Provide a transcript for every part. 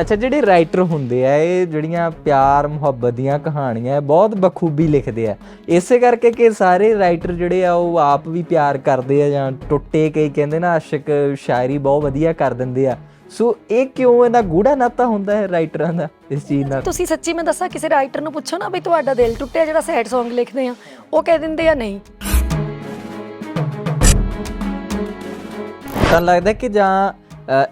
ਅੱਛਾ ਜਿਹੜੇ ਰਾਈਟਰ ਹੁੰਦੇ ਆ ਇਹ ਜਿਹੜੀਆਂ ਪਿਆਰ ਮੁਹੱਬਤ ਦੀਆਂ ਕਹਾਣੀਆਂ ਬਹੁਤ ਬਖੂਬੀ ਲਿਖਦੇ ਆ। ਇਸੇ ਕਰਕੇ ਕਿ ਸਾਰੇ ਰਾਈਟਰ ਜਿਹੜੇ ਆ ਉਹ ਆਪ ਵੀ ਪਿਆਰ ਕਰਦੇ ਆ ਜਾਂ ਟੁੱਟੇ ਕਈ ਕਹਿੰਦੇ ਨਾ ਆਸ਼ਿਕ ਸ਼ਾਇਰੀ ਬਹੁਤ ਵਧੀਆ ਕਰ ਦਿੰਦੇ ਆ। ਸੋ ਇਹ ਕਿਉਂ ਇਹਦਾ ਗੂੜਾ ਨਾਤਾ ਹੁੰਦਾ ਹੈ ਰਾਈਟਰਾਂ ਦਾ ਇਸ ਚੀਜ਼ ਨਾਲ? ਤੁਸੀਂ ਸੱਚੀ ਮੈਂ ਦੱਸਾਂ ਕਿਸੇ ਰਾਈਟਰ ਨੂੰ ਪੁੱਛੋ ਨਾ ਵੀ ਤੁਹਾਡਾ ਦਿਲ ਟੁੱਟਿਆ ਜਿਹੜਾ ਸੈਡ Song ਲਿਖਦੇ ਆ ਉਹ ਕਹਿ ਦਿੰਦੇ ਆ ਨਹੀਂ। ਤਾਂ ਲੱਗਦਾ ਕਿ ਜਾਂ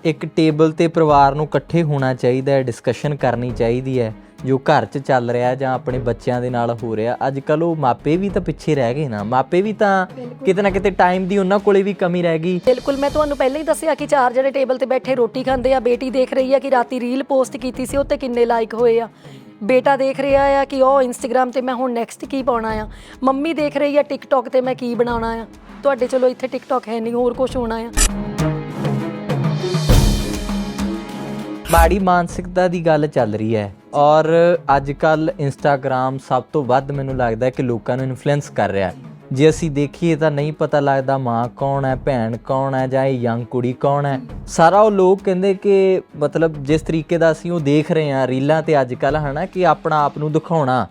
ਇੱਕ ਟੇਬਲ ਤੇ ਪਰਿਵਾਰ ਨੂੰ ਇਕੱਠੇ ਹੋਣਾ ਚਾਹੀਦਾ ਹੈ ਡਿਸਕਸ਼ਨ ਕਰਨੀ ਚਾਹੀਦੀ ਹੈ ਜੋ ਘਰ 'ਚ ਚੱਲ ਰਿਹਾ ਜਾਂ ਆਪਣੇ ਬੱਚਿਆਂ ਦੇ ਨਾਲ ਹੋ ਰਿਹਾ। ਅੱਜ ਕੱਲ ਉਹ ਮਾਪੇ ਵੀ ਤਾਂ ਪਿੱਛੇ ਰਹਿ ਗਏ ਨਾ। ਮਾਪੇ ਵੀ ਤਾਂ ਕਿਤੇ ਨਾ ਕਿਤੇ ਟਾਈਮ ਦੀ ਉਹਨਾਂ ਕੋਲੇ ਵੀ ਕਮੀ ਰਹਿ ਗਈ। ਬਿਲਕੁਲ ਮੈਂ ਤੁਹਾਨੂੰ ਪਹਿਲਾਂ ਹੀ ਦੱਸਿਆ ਕਿ ਚਾਰ ਜਿਹੜੇ ਟੇਬਲ ਤੇ ਬੈਠੇ ਰੋਟੀ ਖਾਂਦੇ ਆ। ਬੇਟੀ ਦੇਖ ਰਹੀ ਆ ਕਿ ਰਾਤੀ ਰੀਲ ਪੋਸਟ ਕੀਤੀ ਸੀ ਉੱਤੇ ਕਿੰਨੇ ਲਾਈਕ ਹੋਏ ਆ। ਬੇਟਾ ਦੇਖ ਰਿਹਾ ਆ ਕਿ ਉਹ ਇੰਸਟਾਗ੍ਰam ਤੇ ਮੈਂ ਹੁਣ ਨੈਕਸਟ ਕੀ ਪਾਉਣਾ ਆ। ਮੰਮੀ ਦੇਖ ਰਹੀ ਆ ਟਿਕਟੌਕ ਤੇ ਮੈਂ ਕੀ ਬਣਾਉਣਾ ਆ। ਤੁਹਾਡੇ ਚਲੋ ਇੱਥੇ ਟਿਕਟੌਕ ਹੈ ਨਹੀਂ ਹੋਰ ਕੁਝ ਹੋਣਾ ਆ। ਮਾੜੀ ਮਾਨਸਿਕਤਾ ਦੀ ਗੱਲ ਚੱਲ ਰਹੀ ਹੈ ਔਰ ਅੱਜ ਕੱਲ ਇੰਸਟਾਗ੍ਰam ਸਭ ਤੋਂ ਵੱਧ ਮੈਨੂੰ ਲੱਗਦਾ ਹੈ ਕਿ ਲੋਕਾਂ ਨੂੰ ਇਨਫਲੂਐਂਸ ਕਰ ਰਿਹਾ ਹੈ। ਜੇ ਅਸੀਂ ਦੇਖੀਏ ਤਾਂ ਨਹੀਂ ਪਤਾ ਲੱਗਦਾ ਮਾਂ ਕੌਣ ਹੈ, ਭੈਣ ਕੌਣ ਹੈ ਜਾਂ ਇਹ ਯੰਗ ਕੁੜੀ ਕੌਣ ਹੈ। ਸਾਰਾ ਉਹ ਲੋਕ ਕਹਿੰਦੇ ਕਿ ਮਤਲਬ ਜਿਸ ਤਰੀਕੇ ਦਾ ਅਸੀਂ ਉਹ ਦੇਖ ਰਹੇ ਹਾਂ, ਰੀਲਾਂ ਤੇ ਅੱਜ ਕੱਲ ਹਨਾ ਕਿ ਆਪਣਾ ਆਪ ਨੂੰ ਦਿਖਾਉਣਾ।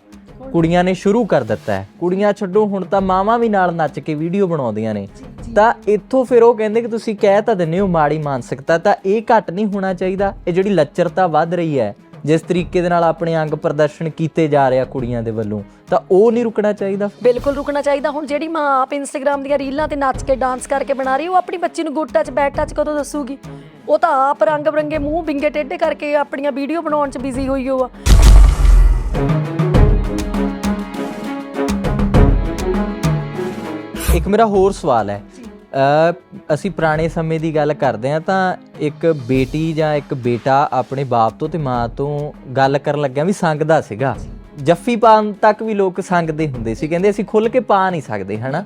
ਕੁੜੀਆਂ ਨੇ ਸ਼ੁਰੂ ਕਰ ਦਿੱਤਾ ਹੈ। ਕੁੜੀਆਂ ਛੱਡੋ, ਹੁਣ ਤਾਂ ਮਾਵਾਂ ਵੀ ਨਾਲ ਨੱਚ ਕੇ ਵੀਡੀਓ ਬਣਾਉਂਦੀਆਂ ਨੇ। ਤਾਂ ਇੱਥੋਂ ਫਿਰ ਉਹ ਕਹਿੰਦੇ ਕਿ ਤੁਸੀਂ ਕਹਿ ਤਾਂ ਦਿੰਦੇ ਹੋ ਮਾੜੀ ਮਾਨਸਿਕਤਾ, ਤਾਂ ਇਹ ਘੱਟ ਨਹੀਂ ਹੋਣਾ ਚਾਹੀਦਾ। ਇਹ ਜਿਹੜੀ ਲੱਚਰਤਾ ਵੱਧ ਰਹੀ ਹੈ, ਜਿਸ ਤਰੀਕੇ ਦੇ ਨਾਲ ਆਪਣੇ ਅੰਗ ਪ੍ਰਦਰਸ਼ਨ ਕੀਤੇ ਜਾ ਰਿਹਾ ਕੁੜੀਆਂ ਦੇ ਵੱਲੋਂ, ਤਾਂ ਉਹ ਨਹੀਂ ਰੁਕਣਾ ਚਾਹੀਦਾ। ਬਿਲਕੁਲ ਰੁਕਣਾ ਚਾਹੀਦਾ। ਹੁਣ ਜਿਹੜੀ ਮਾਂ ਆਪ ਇੰਸਟਾਗ੍ਰam ਦੀਆਂ ਰੀਲਾਂ ਤੇ ਨੱਚ ਕੇ ਡਾਂਸ ਕਰਕੇ ਬਣਾ ਰਹੀ ਉਹ ਆਪਣੀ ਬੱਚੀ ਨੂੰ ਗੁੱਡ ਟੱਚ ਬੈਡ ਟੱਚ ਕਦੋਂ ਦੱਸੂਗੀ? ਉਹ ਤਾਂ ਆਪ ਰੰਗ ਬਰੰਗੇ ਮੂੰਹ ਬਿੰਗੇ ਟੇਢੇ ਕਰਕੇ ਆਪਣੀਆਂ ਵੀਡੀਓ ਬਣਾਉਣ 'ਚ ਬਿਜ਼ੀ ਹੋਈ ਹੋ ਇੱਕ ਮੇਰਾ ਹੋਰ ਸਵਾਲ ਹੈ। ਅਸੀਂ ਪੁਰਾਣੇ ਸਮੇਂ ਦੀ ਗੱਲ ਕਰਦੇ ਹਾਂ ਤਾਂ ਇੱਕ ਬੇਟੀ ਜਾਂ ਇੱਕ ਬੇਟਾ ਆਪਣੇ ਬਾਪ ਤੋਂ ਤੇ ਮਾਂ ਤੋਂ ਗੱਲ ਕਰਨ ਲੱਗਿਆ ਵੀ ਸੰਗਦਾ ਸੀਗਾ। ਜੱਫੀ ਪਾਉਣ ਤੱਕ ਵੀ ਲੋਕ ਸੰਗਦੇ ਹੁੰਦੇ ਸੀ। ਕਹਿੰਦੇ ਅਸੀਂ ਖੁੱਲ ਕੇ ਪਾ ਨਹੀਂ ਸਕਦੇ ਹਨਾ?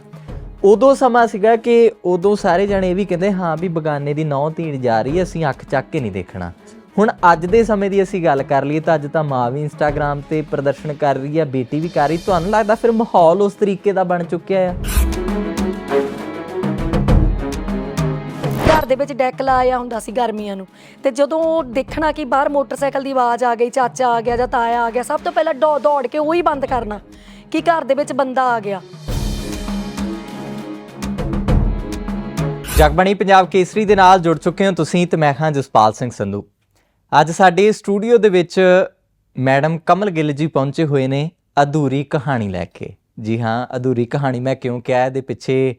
ਉਦੋਂ ਸਮਾਂ ਸੀਗਾ ਕਿ ਉਦੋਂ ਸਾਰੇ ਜਣੇ ਇਹ ਵੀ ਕਹਿੰਦੇ ਹਾਂ ਵੀ ਬਗਾਨੇ ਦੀ ਨੌ ਧੀਣ ਜਾ ਰਹੀ ਹੈ ਅਸੀਂ ਅੱਖ ਚੱਕ ਕੇ ਨਹੀਂ ਦੇਖਣਾ। ਹੁਣ ਅੱਜ ਦੇ ਸਮੇਂ ਦੀ ਅਸੀਂ ਗੱਲ ਕਰ ਲਈਏ ਤਾਂ ਅੱਜ ਤਾਂ ਮਾਂ ਵੀ ਇੰਸਟਾਗ੍ਰam ਤੇ ਪ੍ਰਦਰਸ਼ਨ ਕਰ ਰਹੀ ਹੈ ਬੇਟੀ ਵੀ ਕਰ ਰਹੀ। ਤੁਹਾਨੂੰ ਲੱਗਦਾ ਫਿਰ ਮਾਹੌਲ ਉਸ ਤਰੀਕੇ ਦਾ ਬਣ ਚੁੱਕਿਆ ਆ? ਘਰ ਦੇ ਵਿੱਚ ਡੈਕ ਲਾਇਆ ਹੁੰਦਾ ਸੀ ਗਰਮੀਆਂ ਨੂੰ ਤੇ ਜਦੋਂ ਦੇਖਣਾ ਕਿ ਬਾਹਰ ਮੋਟਰਸਾਈਕਲ ਦੀ ਆਵਾਜ਼ ਆ ਗਈ ਚਾਚਾ ਆ ਗਿਆ ਜਾਂ ਤਾਇਆ ਆ ਗਿਆ ਸਭ ਤੋਂ ਪਹਿਲਾਂ ਦੌ- ਦੌੜ ਕੇ ਉਹੀ ਬੰਦ ਕਰਨਾ ਕਿ ਘਰ ਦੇ ਵਿੱਚ ਬੰਦਾ ਆ ਗਿਆ। ਜਗਬਾਣੀ ਪੰਜਾਬ ਕੇਸਰੀ ਦੇ ਨਾਲ ਜੁੜ ਚੁੱਕੇ ਹੋ ਤੁਸੀਂ ਤੇ ਮੈਂ ਹਾਂ ਜਸਪਾਲ ਸਿੰਘ ਸੰਧੂ। ਅੱਜ ਸਾਡੇ ਸਟੂਡੀਓ ਦੇ ਵਿੱਚ ਮੈਡਮ ਕਮਲ ਗਿੱਲ ਜੀ ਪਹੁੰਚੇ ਹੋਏ ਨੇ ਅਧੂਰੀ ਕਹਾਣੀ ਲੈ ਕੇ। ਜੀ ਹਾਂ ਅਧੂਰੀ ਕਹਾਣੀ ਮੈਂ ਕਿਉਂ ਕਿਹਾ ਇਹਦੇ ਪਿੱਛੇ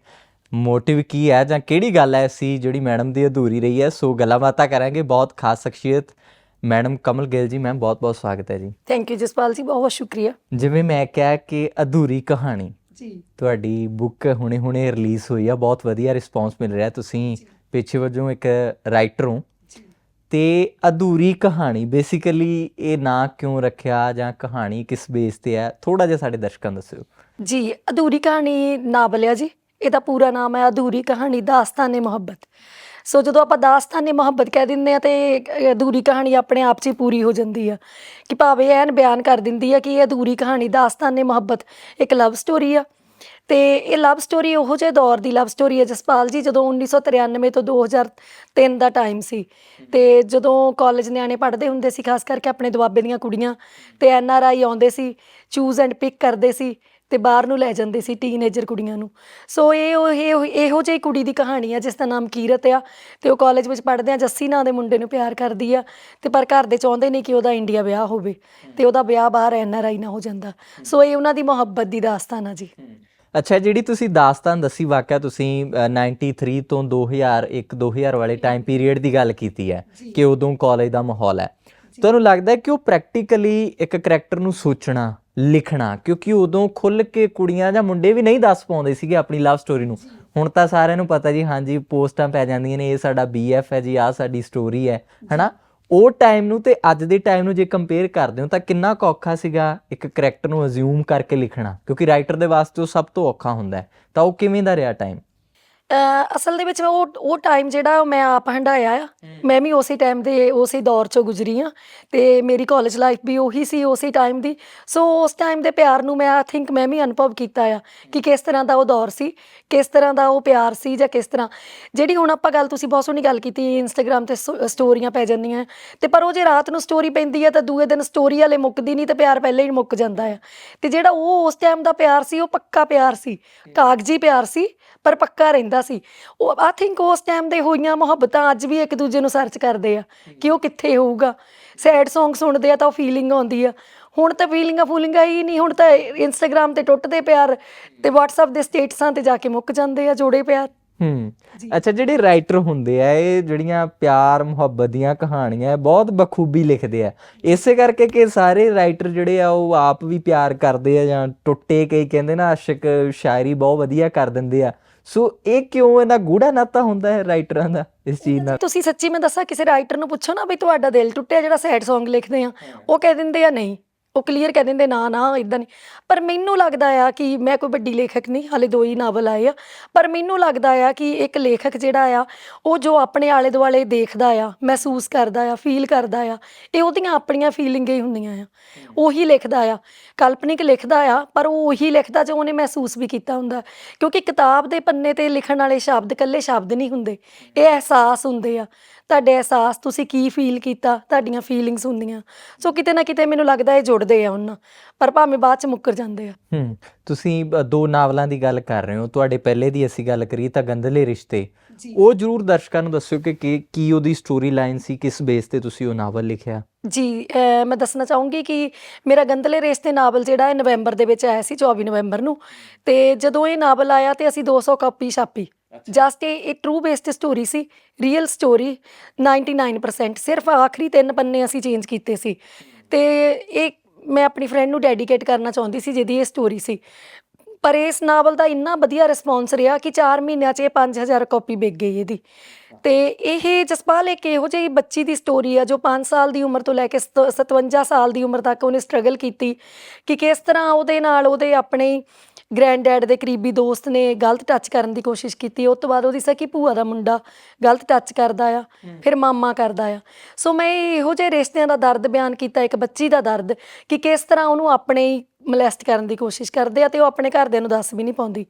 ਮੋਟਿਵ ਕੀ ਹੈ ਜਾਂ ਕਿਹੜੀ ਗੱਲ ਹੈ ਸੀ ਜਿਹੜੀ ਮੈਡਮ ਦੀ ਅਧੂਰੀ ਰਹੀ ਹੈ? ਸੋ ਗੱਲਾਂ ਬਾਤਾਂ ਕਰਾਂਗੇ। ਬਹੁਤ ਖਾਸ ਸ਼ਖਸੀਅਤ ਮੈਡਮ ਕਮਲ ਗਿੱਲ ਜੀ ਮੈਮ ਬਹੁਤ ਬਹੁਤ ਸਵਾਗਤ ਹੈ ਜੀ। ਥੈਂਕ ਯੂ ਜਸਪਾਲ ਜੀ ਬਹੁਤ ਬਹੁਤ ਸ਼ੁਕਰੀਆ। ਜਿਵੇਂ ਮੈਂ ਕਿਹਾ ਕਿ ਅਧੂਰੀ ਕਹਾਣੀ ਜੀ। ਤੁਹਾਡੀ ਬੁੱਕ ਹੁਣੇ-ਹੁਣੇ ਰਿਲੀਜ਼ ਹੋਈ ਆ। ਬਹੁਤ ਵਧੀਆ ਰਿਸਪੌਂਸ ਮਿਲ ਰਿਹਾ। ਤੁਸੀਂ ਪਿੱਛੇ ਵਜੋਂ ਇੱਕ ਰਾਈਟਰ ਹੋ। ਤੇ ਅਧੂਰੀ ਕਹਾਣੀ ਬੇਸਿਕਲੀ ਇਹ ਨਾਂ ਕਿਉਂ ਰੱਖਿਆ ਜਾਂ ਕਹਾਣੀ ਕਿਸ ਬੇਸ ਤੇ ਹੈ ਥੋੜਾ ਜਿਹਾ ਸਾਡੇ ਦਰਸ਼ਕਾਂ ਨੂੰ ਦੱਸਿਓ। ਜੀ, ਅਧੂਰੀ ਕਹਾਣੀ ਨਾਵਲ ਆ ਜੀ, ਇਹਦਾ ਪੂਰਾ ਨਾਮ ਹੈ ਅਧੂਰੀ ਕਹਾਣੀ, ਦਾਸਤਾਨੇ ਮੁਹੱਬਤ। ਸੋ ਜਦੋਂ ਆਪਾਂ ਦਾਸਤਾਨੇ ਮੁਹੱਬਤ ਕਹਿ ਦਿੰਦੇ ਆ ਤੇ ਅਧੂਰੀ ਕਹਾਣੀ ਆਪਣੇ ਆਪ 'ਚ ਹੀ ਪੂਰੀ ਹੋ ਜਾਂਦੀ ਆ। ਕਿ ਭਾਵੇਂ ਐਨ ਬਿਆਨ ਕਰ ਦਿੰਦੀ ਆ ਕਿ ਇਹ ਅਧੂਰੀ ਕਹਾਣੀ, ਦਾਸਤਾਨੇ ਮੁਹੱਬਤ ਇੱਕ ਲਵ ਸਟੋਰੀ ਆ ਤੇ ਇਹ ਲਵ ਸਟੋਰੀ ਉਹੋ ਜਿਹੇ ਦੌਰ ਦੀ ਲਵ ਸਟੋਰੀ ਹੈ। ਜਸਪਾਲ ਜੀ, ਜਦੋਂ 1993 ਤੋਂ 2003 ਦਾ ਟਾਈਮ ਸੀ ਤੇ ਜਦੋਂ ਕਾਲਜ ਨਿਆਣੇ ਪੜ੍ਹਦੇ ਹੁੰਦੇ ਸੀ, ਖਾਸ ਕਰਕੇ ਆਪਣੇ ਦੁਆਬੇ ਦੀਆਂ ਕੁੜੀਆਂ, ਤੇ ਐਨ ਆਰ ਆਈ ਆਉਂਦੇ ਸੀ ਚੂਜ਼ ਐਂਡ ਪਿਕ ਕਰਦੇ ਸੀ ਤੇ ਬਾਹਰ ਨੂੰ ਲੈ ਜਾਂਦੇ ਸੀ ਟੀਨੇਜਰ ਕੁੜੀਆਂ ਨੂੰ। ਸੋ ਇਹ ਉਹ- ਇਹ ਇਹੋ ਜਿਹੀ ਕੁੜੀ ਦੀ ਕਹਾਣੀ ਆ ਜਿਸ ਦਾ ਨਾਮ ਕੀਰਤ ਆ ਤੇ ਉਹ ਕਾਲਜ ਵਿੱਚ ਪੜ੍ਹਦੇ ਆ। ਜੱਸੀ ਨਾਂ ਦੇ ਮੁੰਡੇ ਨੂੰ ਪਿਆਰ ਕਰਦੀ ਆ ਤੇ ਪਰ ਘਰ ਦੇ ਚਾਹੁੰਦੇ ਨੇ ਕਿ ਉਹਦਾ ਇੰਡੀਆ ਵਿਆਹ ਹੋਵੇ ਤੇ ਉਹਦਾ ਵਿਆਹ ਬਾਹਰ ਐਨ ਆਰ ਆਈ ਨਾ ਹੋ ਜਾਂਦਾ। ਸੋ ਇਹ ਉਹਨਾਂ ਦੀ ਮੁਹੱਬਤ ਦੀ ਦਾਸਤਾਨ ਆ ਜੀ। ਅੱਛਾ ਜਿਹੜੀ ਤੁਸੀਂ ਦਾਸਤਾਨ ਦੱਸੀ ਵਾਕਿਆ ਤੁਸੀਂ ਅ, 93 ਤੋਂ 2001 2000 ਵਾਲੇ ਟਾਈਮ ਪੀਰੀਅਡ ਦੀ ਗੱਲ ਕੀਤੀ ਹੈ ਕਿ ਉਦੋਂ ਕਾਲਜ ਦਾ ਮਾਹੌਲ ਹੈ। ਤੁਹਾਨੂੰ ਲੱਗਦਾ ਹੈ ਕਿ ਉਹ ਪ੍ਰੈਕਟੀਕਲੀ ਇੱਕ ਕੈਰੈਕਟਰ ਨੂੰ ਸੋਚਣਾ ਲਿਖਣਾ ਕਿਉਂਕਿ ਉਦੋਂ ਖੁੱਲ ਕੇ ਕੁੜੀਆਂ ਜਾਂ ਮੁੰਡੇ ਵੀ ਨਹੀਂ ਦੱਸ ਪਾਉਂਦੇ ਸੀਗੇ ਆਪਣੀ ਲਵ ਸਟੋਰੀ ਨੂੰ। ਹੁਣ ਤਾਂ ਸਾਰਿਆਂ ਨੂੰ ਪਤਾ ਜੀ ਹਾਂਜੀ ਪੋਸਟਾਂ ਪੈ ਜਾਂਦੀਆਂ ਨੇ ਇਹ ਸਾਡਾ ਬੀਐਫ ਹੈ ਜੀ ਆਹ ਸਾਡੀ ਸਟੋਰੀ ਹੈ ਹਨਾ? ਉਹ ਟਾਈਮ ਨੂੰ ਤੇ ਅੱਜ ਦੇ ਟਾਈਮ ਨੂੰ ਜੇ ਕੰਪੇਅਰ ਕਰਦੇ ਹੋ ਤਾਂ ਕਿੰਨਾ ਕੁ ਔਖਾ ਸੀਗਾ ਇੱਕ ਕੈਰੈਕਟਰ ਨੂੰ ਅਜ਼ਿਊਮ ਕਰਕੇ ਲਿਖਣਾ? ਕਿਉਂਕਿ ਰਾਈਟਰ ਦੇ ਵਾਸਤੇ ਉਹ ਸਭ ਤੋਂ ਔਖਾ ਹੁੰਦਾ ਹੈ। ਤਾਂ ਉਹ ਕਿਵੇਂ ਦਾ ਰਿਹਾ ਟਾਈਮ ਅਹ ਅਸਲ ਦੇ ਵਿੱਚ ਉਹ ਉਹ ਟਾਈਮ ਜਿਹੜਾ ਮੈਂ ਆਪ ਹੰਡਾਇਆ ਆ ਮੈਂ ਵੀ ਉਸੇ ਟਾਈਮ ਦੇ ਉਸੇ ਦੌਰ ਚੋਂ ਗੁਜ਼ਰੀ ਆ ਤੇ ਮੇਰੀ ਕਾਲਜ ਲਾਈਫ ਵੀ ਉਹੀ ਸੀ ਉਸੇ ਟਾਈਮ ਦੀ। ਸੋ ਉਸ ਟਾਈਮ ਦੇ ਪਿਆਰ ਨੂੰ ਮੈਂ ਆਈ ਥਿੰਕ ਮੈਂ ਵੀ ਅਨੁਭਵ ਕੀਤਾ ਆ ਕਿ ਕਿਸ ਤਰ੍ਹਾਂ ਦਾ ਉਹ ਦੌਰ ਸੀ ਕਿਸ ਤਰ੍ਹਾਂ ਦਾ ਉਹ ਪਿਆਰ ਸੀ ਜਾਂ ਕਿਸ ਤਰ੍ਹਾਂ। ਜਿਹੜੀ ਹੁਣ ਆਪਾਂ ਗੱਲ ਤੁਸੀਂ ਬਹੁਤ ਸੋਹਣੀ ਗੱਲ ਕੀਤੀ ਇੰਸਟਾਗ੍ਰam ਤੇ ਸਟੋ- ਸਟੋਰੀਆਂ ਪੈ ਜਾਂਦੀਆਂ। ਤੇ ਪਰ ਉਹ ਜੇ ਰਾਤ ਨੂੰ ਸਟੋਰੀ ਪੈਂਦੀ ਹੈ ਤਾਂ ਦੂਏ ਦਿਨ ਸਟੋਰੀ ਵਾਲੇ ਮੁੱਕਦੀ ਨਹੀਂ ਤੇ ਪਿਆਰ ਪਹਿਲੇ ਹੀ ਮੁੱਕ ਜਾਂਦਾ ਆ। ਤੇ ਜਿਹੜਾ ਉਹ ਉਸ ਟਾਈਮ ਦਾ ਪਿਆਰ ਸੀ ਉਹ ਪੱਕਾ ਪਿਆਰ ਸੀ। ਕਾਗਜ਼ੀ ਪਿਆਰ ਸੀ ਪਰ ਪੱਕਾ ਰਹਿੰਦਾ ਸੀ। ਉਹ ਆਈ ਥਿੰਕ ਉਸ ਟਾਈਮ ਦੇ ਹੋਈਆਂ ਮੁਹੱਬਤਾਂ ਅੱਜ ਵੀ ਇੱਕ ਦੂਜੇ ਨੂੰ ਸਰਚ ਕਰਦੇ ਆ ਕਿ ਉਹ ਕਿੱਥੇ ਹੋਊਗਾ। ਸੈਡ Song ਸੁਣਦੇ ਆ ਤਾਂ ਉਹ ਫੀਲਿੰਗ ਆਉਂਦੀ ਆ। ਹੁਣ ਤਾਂ ਫੀਲਿੰਗਾਂ ਫੂਲਿੰਗਾਂ ਹੀ ਨਹੀਂ ਹੁਣ ਤਾਂ ਇੰਸਟਾਗ੍ਰam ਤੇ ਟੁੱਟਦੇ ਪਿਆਰ ਤੇ WhatsApp ਦੇ ਸਟੇਟਸਾਂ ਤੇ ਜਾ ਕੇ ਮੁੱਕ ਜਾਂਦੇ ਆ ਜੋੜੇ ਪਿਆਰ। ਹੂੰ। ਅੱਛਾ ਜਿਹੜੇ ਰਾਈਟਰ ਹੁੰਦੇ ਆ ਇਹ ਜਿਹੜੀਆਂ ਪਿਆਰ ਮੁਹੱਬਤ ਦੀਆਂ ਕਹਾਣੀਆਂ ਬਹੁਤ ਬਖੂਬੀ ਲਿਖਦੇ ਆ। ਇਸੇ ਕਰਕੇ ਕਿ ਸਾਰੇ ਰਾਈਟਰ ਜਿਹੜੇ ਆ ਉਹ ਆਪ ਵੀ ਪਿਆਰ ਕਰਦੇ ਆ ਜਾਂ ਟੁੱਟੇ ਕਈ ਕਹਿੰਦੇ ਨਾ ਆਸ਼ਿਕ ਸ਼ਾਇਰੀ ਬਹੁਤ ਵਧੀਆ ਕਰ ਦਿੰਦੇ ਆ। ਸੋ ਇਹ ਕਿਉਂ ਇਹਨਾਂ ਗੂੜਾ ਨਾਤਾ ਹੁੰਦਾ ਹੈ ਰਾਈਟਰਾਂ ਦਾ ਇਸ ਚੀਜ਼ ਨਾਲ? ਤੁਸੀਂ ਸੱਚੀ ਮੈਂ ਦੱਸਾਂ, ਕਿਸੇ ਰਾਈਟਰ ਨੂੰ ਪੁੱਛੋ ਨਾ ਬਈ ਤੁਹਾਡਾ ਦਿਲ ਟੁੱਟਿਆ ਜਿਹੜਾ ਸੈਡ Song ਲਿਖਦੇ ਆ, ਉਹ ਕਹਿ ਦਿੰਦੇ ਆ, ਨਹੀਂ ਉਹ ਕਲੀਅਰ ਕਹਿ ਦਿੰਦੇ, ਨਾ ਨਾ ਇਦਾਂ ਨਹੀਂ। ਪਰ ਮੈਨੂੰ ਲੱਗਦਾ ਆ ਕਿ ਮੈਂ ਕੋਈ ਵੱਡੀ ਲੇਖਕ ਨਹੀਂ, ਹਾਲੇ ਦੋ ਹੀ ਨਾਵਲ ਆਏ ਆ। ਪਰ ਮੈਨੂੰ ਲੱਗਦਾ ਆ ਕਿ ਇੱਕ ਲੇਖਕ ਜਿਹੜਾ ਆ, ਉਹ ਜੋ ਆਪਣੇ ਆਲੇ ਦੁਆਲੇ ਦੇਖਦਾ ਆ, ਮਹਿਸੂਸ ਕਰਦਾ ਆ ਫੀਲ ਕਰਦਾ ਆ, ਇਹ ਉਹਦੀਆਂ ਆਪਣੀਆਂ ਫੀਲਿੰਗਾਂ ਹੀ ਹੁੰਦੀਆਂ ਆ। ਉਹੀ ਲਿਖਦਾ ਆ। ਕਾਲਪਨਿਕ ਲਿਖਦਾ ਆ, ਪਰ ਉਹ ਉਹੀ ਲਿਖਦਾ ਜੋ ਉਹਨੇ ਮਹਿਸੂਸ ਵੀ ਕੀਤਾ ਹੁੰਦਾ। ਕਿਉਂਕਿ ਕਿਤਾਬ ਦੇ ਪੰਨੇ ਤੇ ਲਿਖਣ ਵਾਲੇ ਸ਼ਬਦ ਇਕੱਲੇ ਸ਼ਬਦ ਨਹੀਂ ਹੁੰਦੇ। ਇਹ ਅਹਿਸਾਸ ਹੁੰਦੇ ਆ। ਤੁਹਾਡੇ ਅਹਿਸਾਸ ਤੁਸੀਂ ਕੀ ਫੀਲ ਕੀਤਾ ਤੁਹਾਡੀਆਂ ਫੀਲਿੰਗਸ ਹੁੰਦੀਆਂ। ਸੋ ਕਿਤੇ ਨਾ ਕਿਤੇ ਮੈਨੂੰ ਲੱਗਦਾ ਇਹ ਜੁੜਦੇ ਆ ਉਹਨਾਂ ਪਰ ਭਾਵੇਂ ਬਾਅਦ ਚ ਮੁੱਕਰ ਜਾਂਦੇ ਆ। ਹੂੰ ਤੁਸੀਂ ਅ, ਦੋ ਨਾਵਲਾਂ ਦੀ ਗੱਲ ਕਰ ਰਹੇ ਹੋ ਤੁਹਾਡੇ ਪਹਿਲੇ ਦੀ ਅਸੀਂ ਗੱਲ ਕਰੀ ਤਾਂ ਗੰਧਲੇ ਰਿਸ਼ਤੇ। ਜੀ। ਉਹ ਜਰੂਰ ਦਰਸ਼ਕਾਂ ਨੂੰ ਦੱਸਿਓ ਕਿ ਕੀ ਕੀ ਉਹਦੀ ਸਟੋਰੀ ਲਾਈਨ ਸੀ ਕਿਸ ਬੇਸ ਤੇ ਤੁਸੀਂ ਉਹ ਨਾਵਲ ਲਿਖਿਆ? ਜੀ ਅਹ ਮੈਂ ਦੱਸਣਾ ਚਾਹੂੰਗੀ ਕਿ ਮੇਰਾ ਗੰਦਲੇ ਰੇਸ ਤੇ ਨਾਵਲ ਜਿਹੜਾ ਹੈ ਨਵੰਬਰ ਦੇ ਵਿੱਚ ਆਇਆ ਸੀ 24 ਨਵੰਬਰ ਨੂੰ। ਤੇ ਜਦੋਂ ਇਹ ਨਾਵਲ ਆਇਆ ਤੇ ਅਸੀਂ 200 ਕਾਪੀ ਛਾਪੀ। ਜਸਟ ਇਹ ਟਰੂ ਬੇਸਡ ਸਟੋਰੀ ਸੀ ਰੀਅਲ ਸਟੋਰੀ 99% ਸਿਰਫ ਆਖਰੀ ਤਿੰਨ ਪੰਨੇ ਅਸੀਂ ਚੇਂਜ ਕੀਤੇ ਸੀ। ਤੇ ਇਹ ਮੈਂ ਆਪਣੀ ਫਰੈਂਡ ਨੂੰ ਡੈਡੀਕੇਟ ਕਰਨਾ ਚਾਹੁੰਦੀ ਸੀ, ਜਿਹਦੀ ਇਹ ਸਟੋਰੀ ਸੀ। ਪਰ ਇਸ ਨਾਵਲ ਦਾ ਇੰਨਾ ਵਧੀਆ ਰਿਸਪੌਂਸ ਰਿਹਾ ਕਿ 4 ਮਹੀਨਿਆਂ 'ਚ ਇਹ 5000 ਕਾਪੀ ਵਿਕ ਗਈ ਇਹਦੀ। ਤੇ ਇਹ ਜਸਪਾਲ ਇੱਕ ਇਹੋ ਜਿਹੀ ਬੱਚੀ ਦੀ ਸਟੋਰੀ ਆ, ਜੋ 5 ਸਾਲ ਦੀ ਉਮਰ ਤੋਂ ਲੈ ਕੇ ਸਤ- 57 ਸਾਲ ਦੀ ਉਮਰ ਤੱਕ ਉਹਨੇ ਸਟਰਗਲ ਕੀਤੀ ਕਿ ਕਿਸ ਤਰ੍ਹਾਂ ਉਹਦੇ ਨਾਲ ਉਹਦੇ ਆਪਣੇ ਗ੍ਰੈਂਡਡੈਡ ਦੇ ਕਰੀਬੀ ਦੋਸਤ ਨੇ ਗਲਤ ਟੱਚ ਕਰਨ ਦੀ ਕੋਸ਼ਿਸ਼ ਕੀਤੀ ਉਸ ਤੋਂ ਬਾਅਦ ਉਹਦੀ ਸਕੀ ਭੂਆ ਦਾ ਮੁੰਡਾ ਗਲਤ ਟੱਚ ਕਰਦਾ ਆ ਫਿਰ ਮਾਮਾ ਕਰਦਾ ਆ। ਸੋ ਮੈਂ ਇਹੋ ਜਿਹੇ ਰਿਸ਼ਤਿਆਂ ਦਾ ਦਰਦ ਬਿਆਨ ਕੀਤਾ ਇੱਕ ਬੱਚੀ ਦਾ ਦਰਦ ਕਿ ਕਿਸ ਤਰ੍ਹਾਂ ਉਹਨੂੰ ਆਪਣੇ ਹੀ ਮਲੈਸਟ ਕਰਨ ਦੀ ਕੋਸ਼ਿਸ਼ ਕਰਦੇ ਆ ਤੇ ਉਹ ਆਪਣੇ ਘਰਦਿਆਂ ਨੂੰ ਦੱਸ ਵੀ ਨਹੀਂ ਪਾਉਂਦੀ।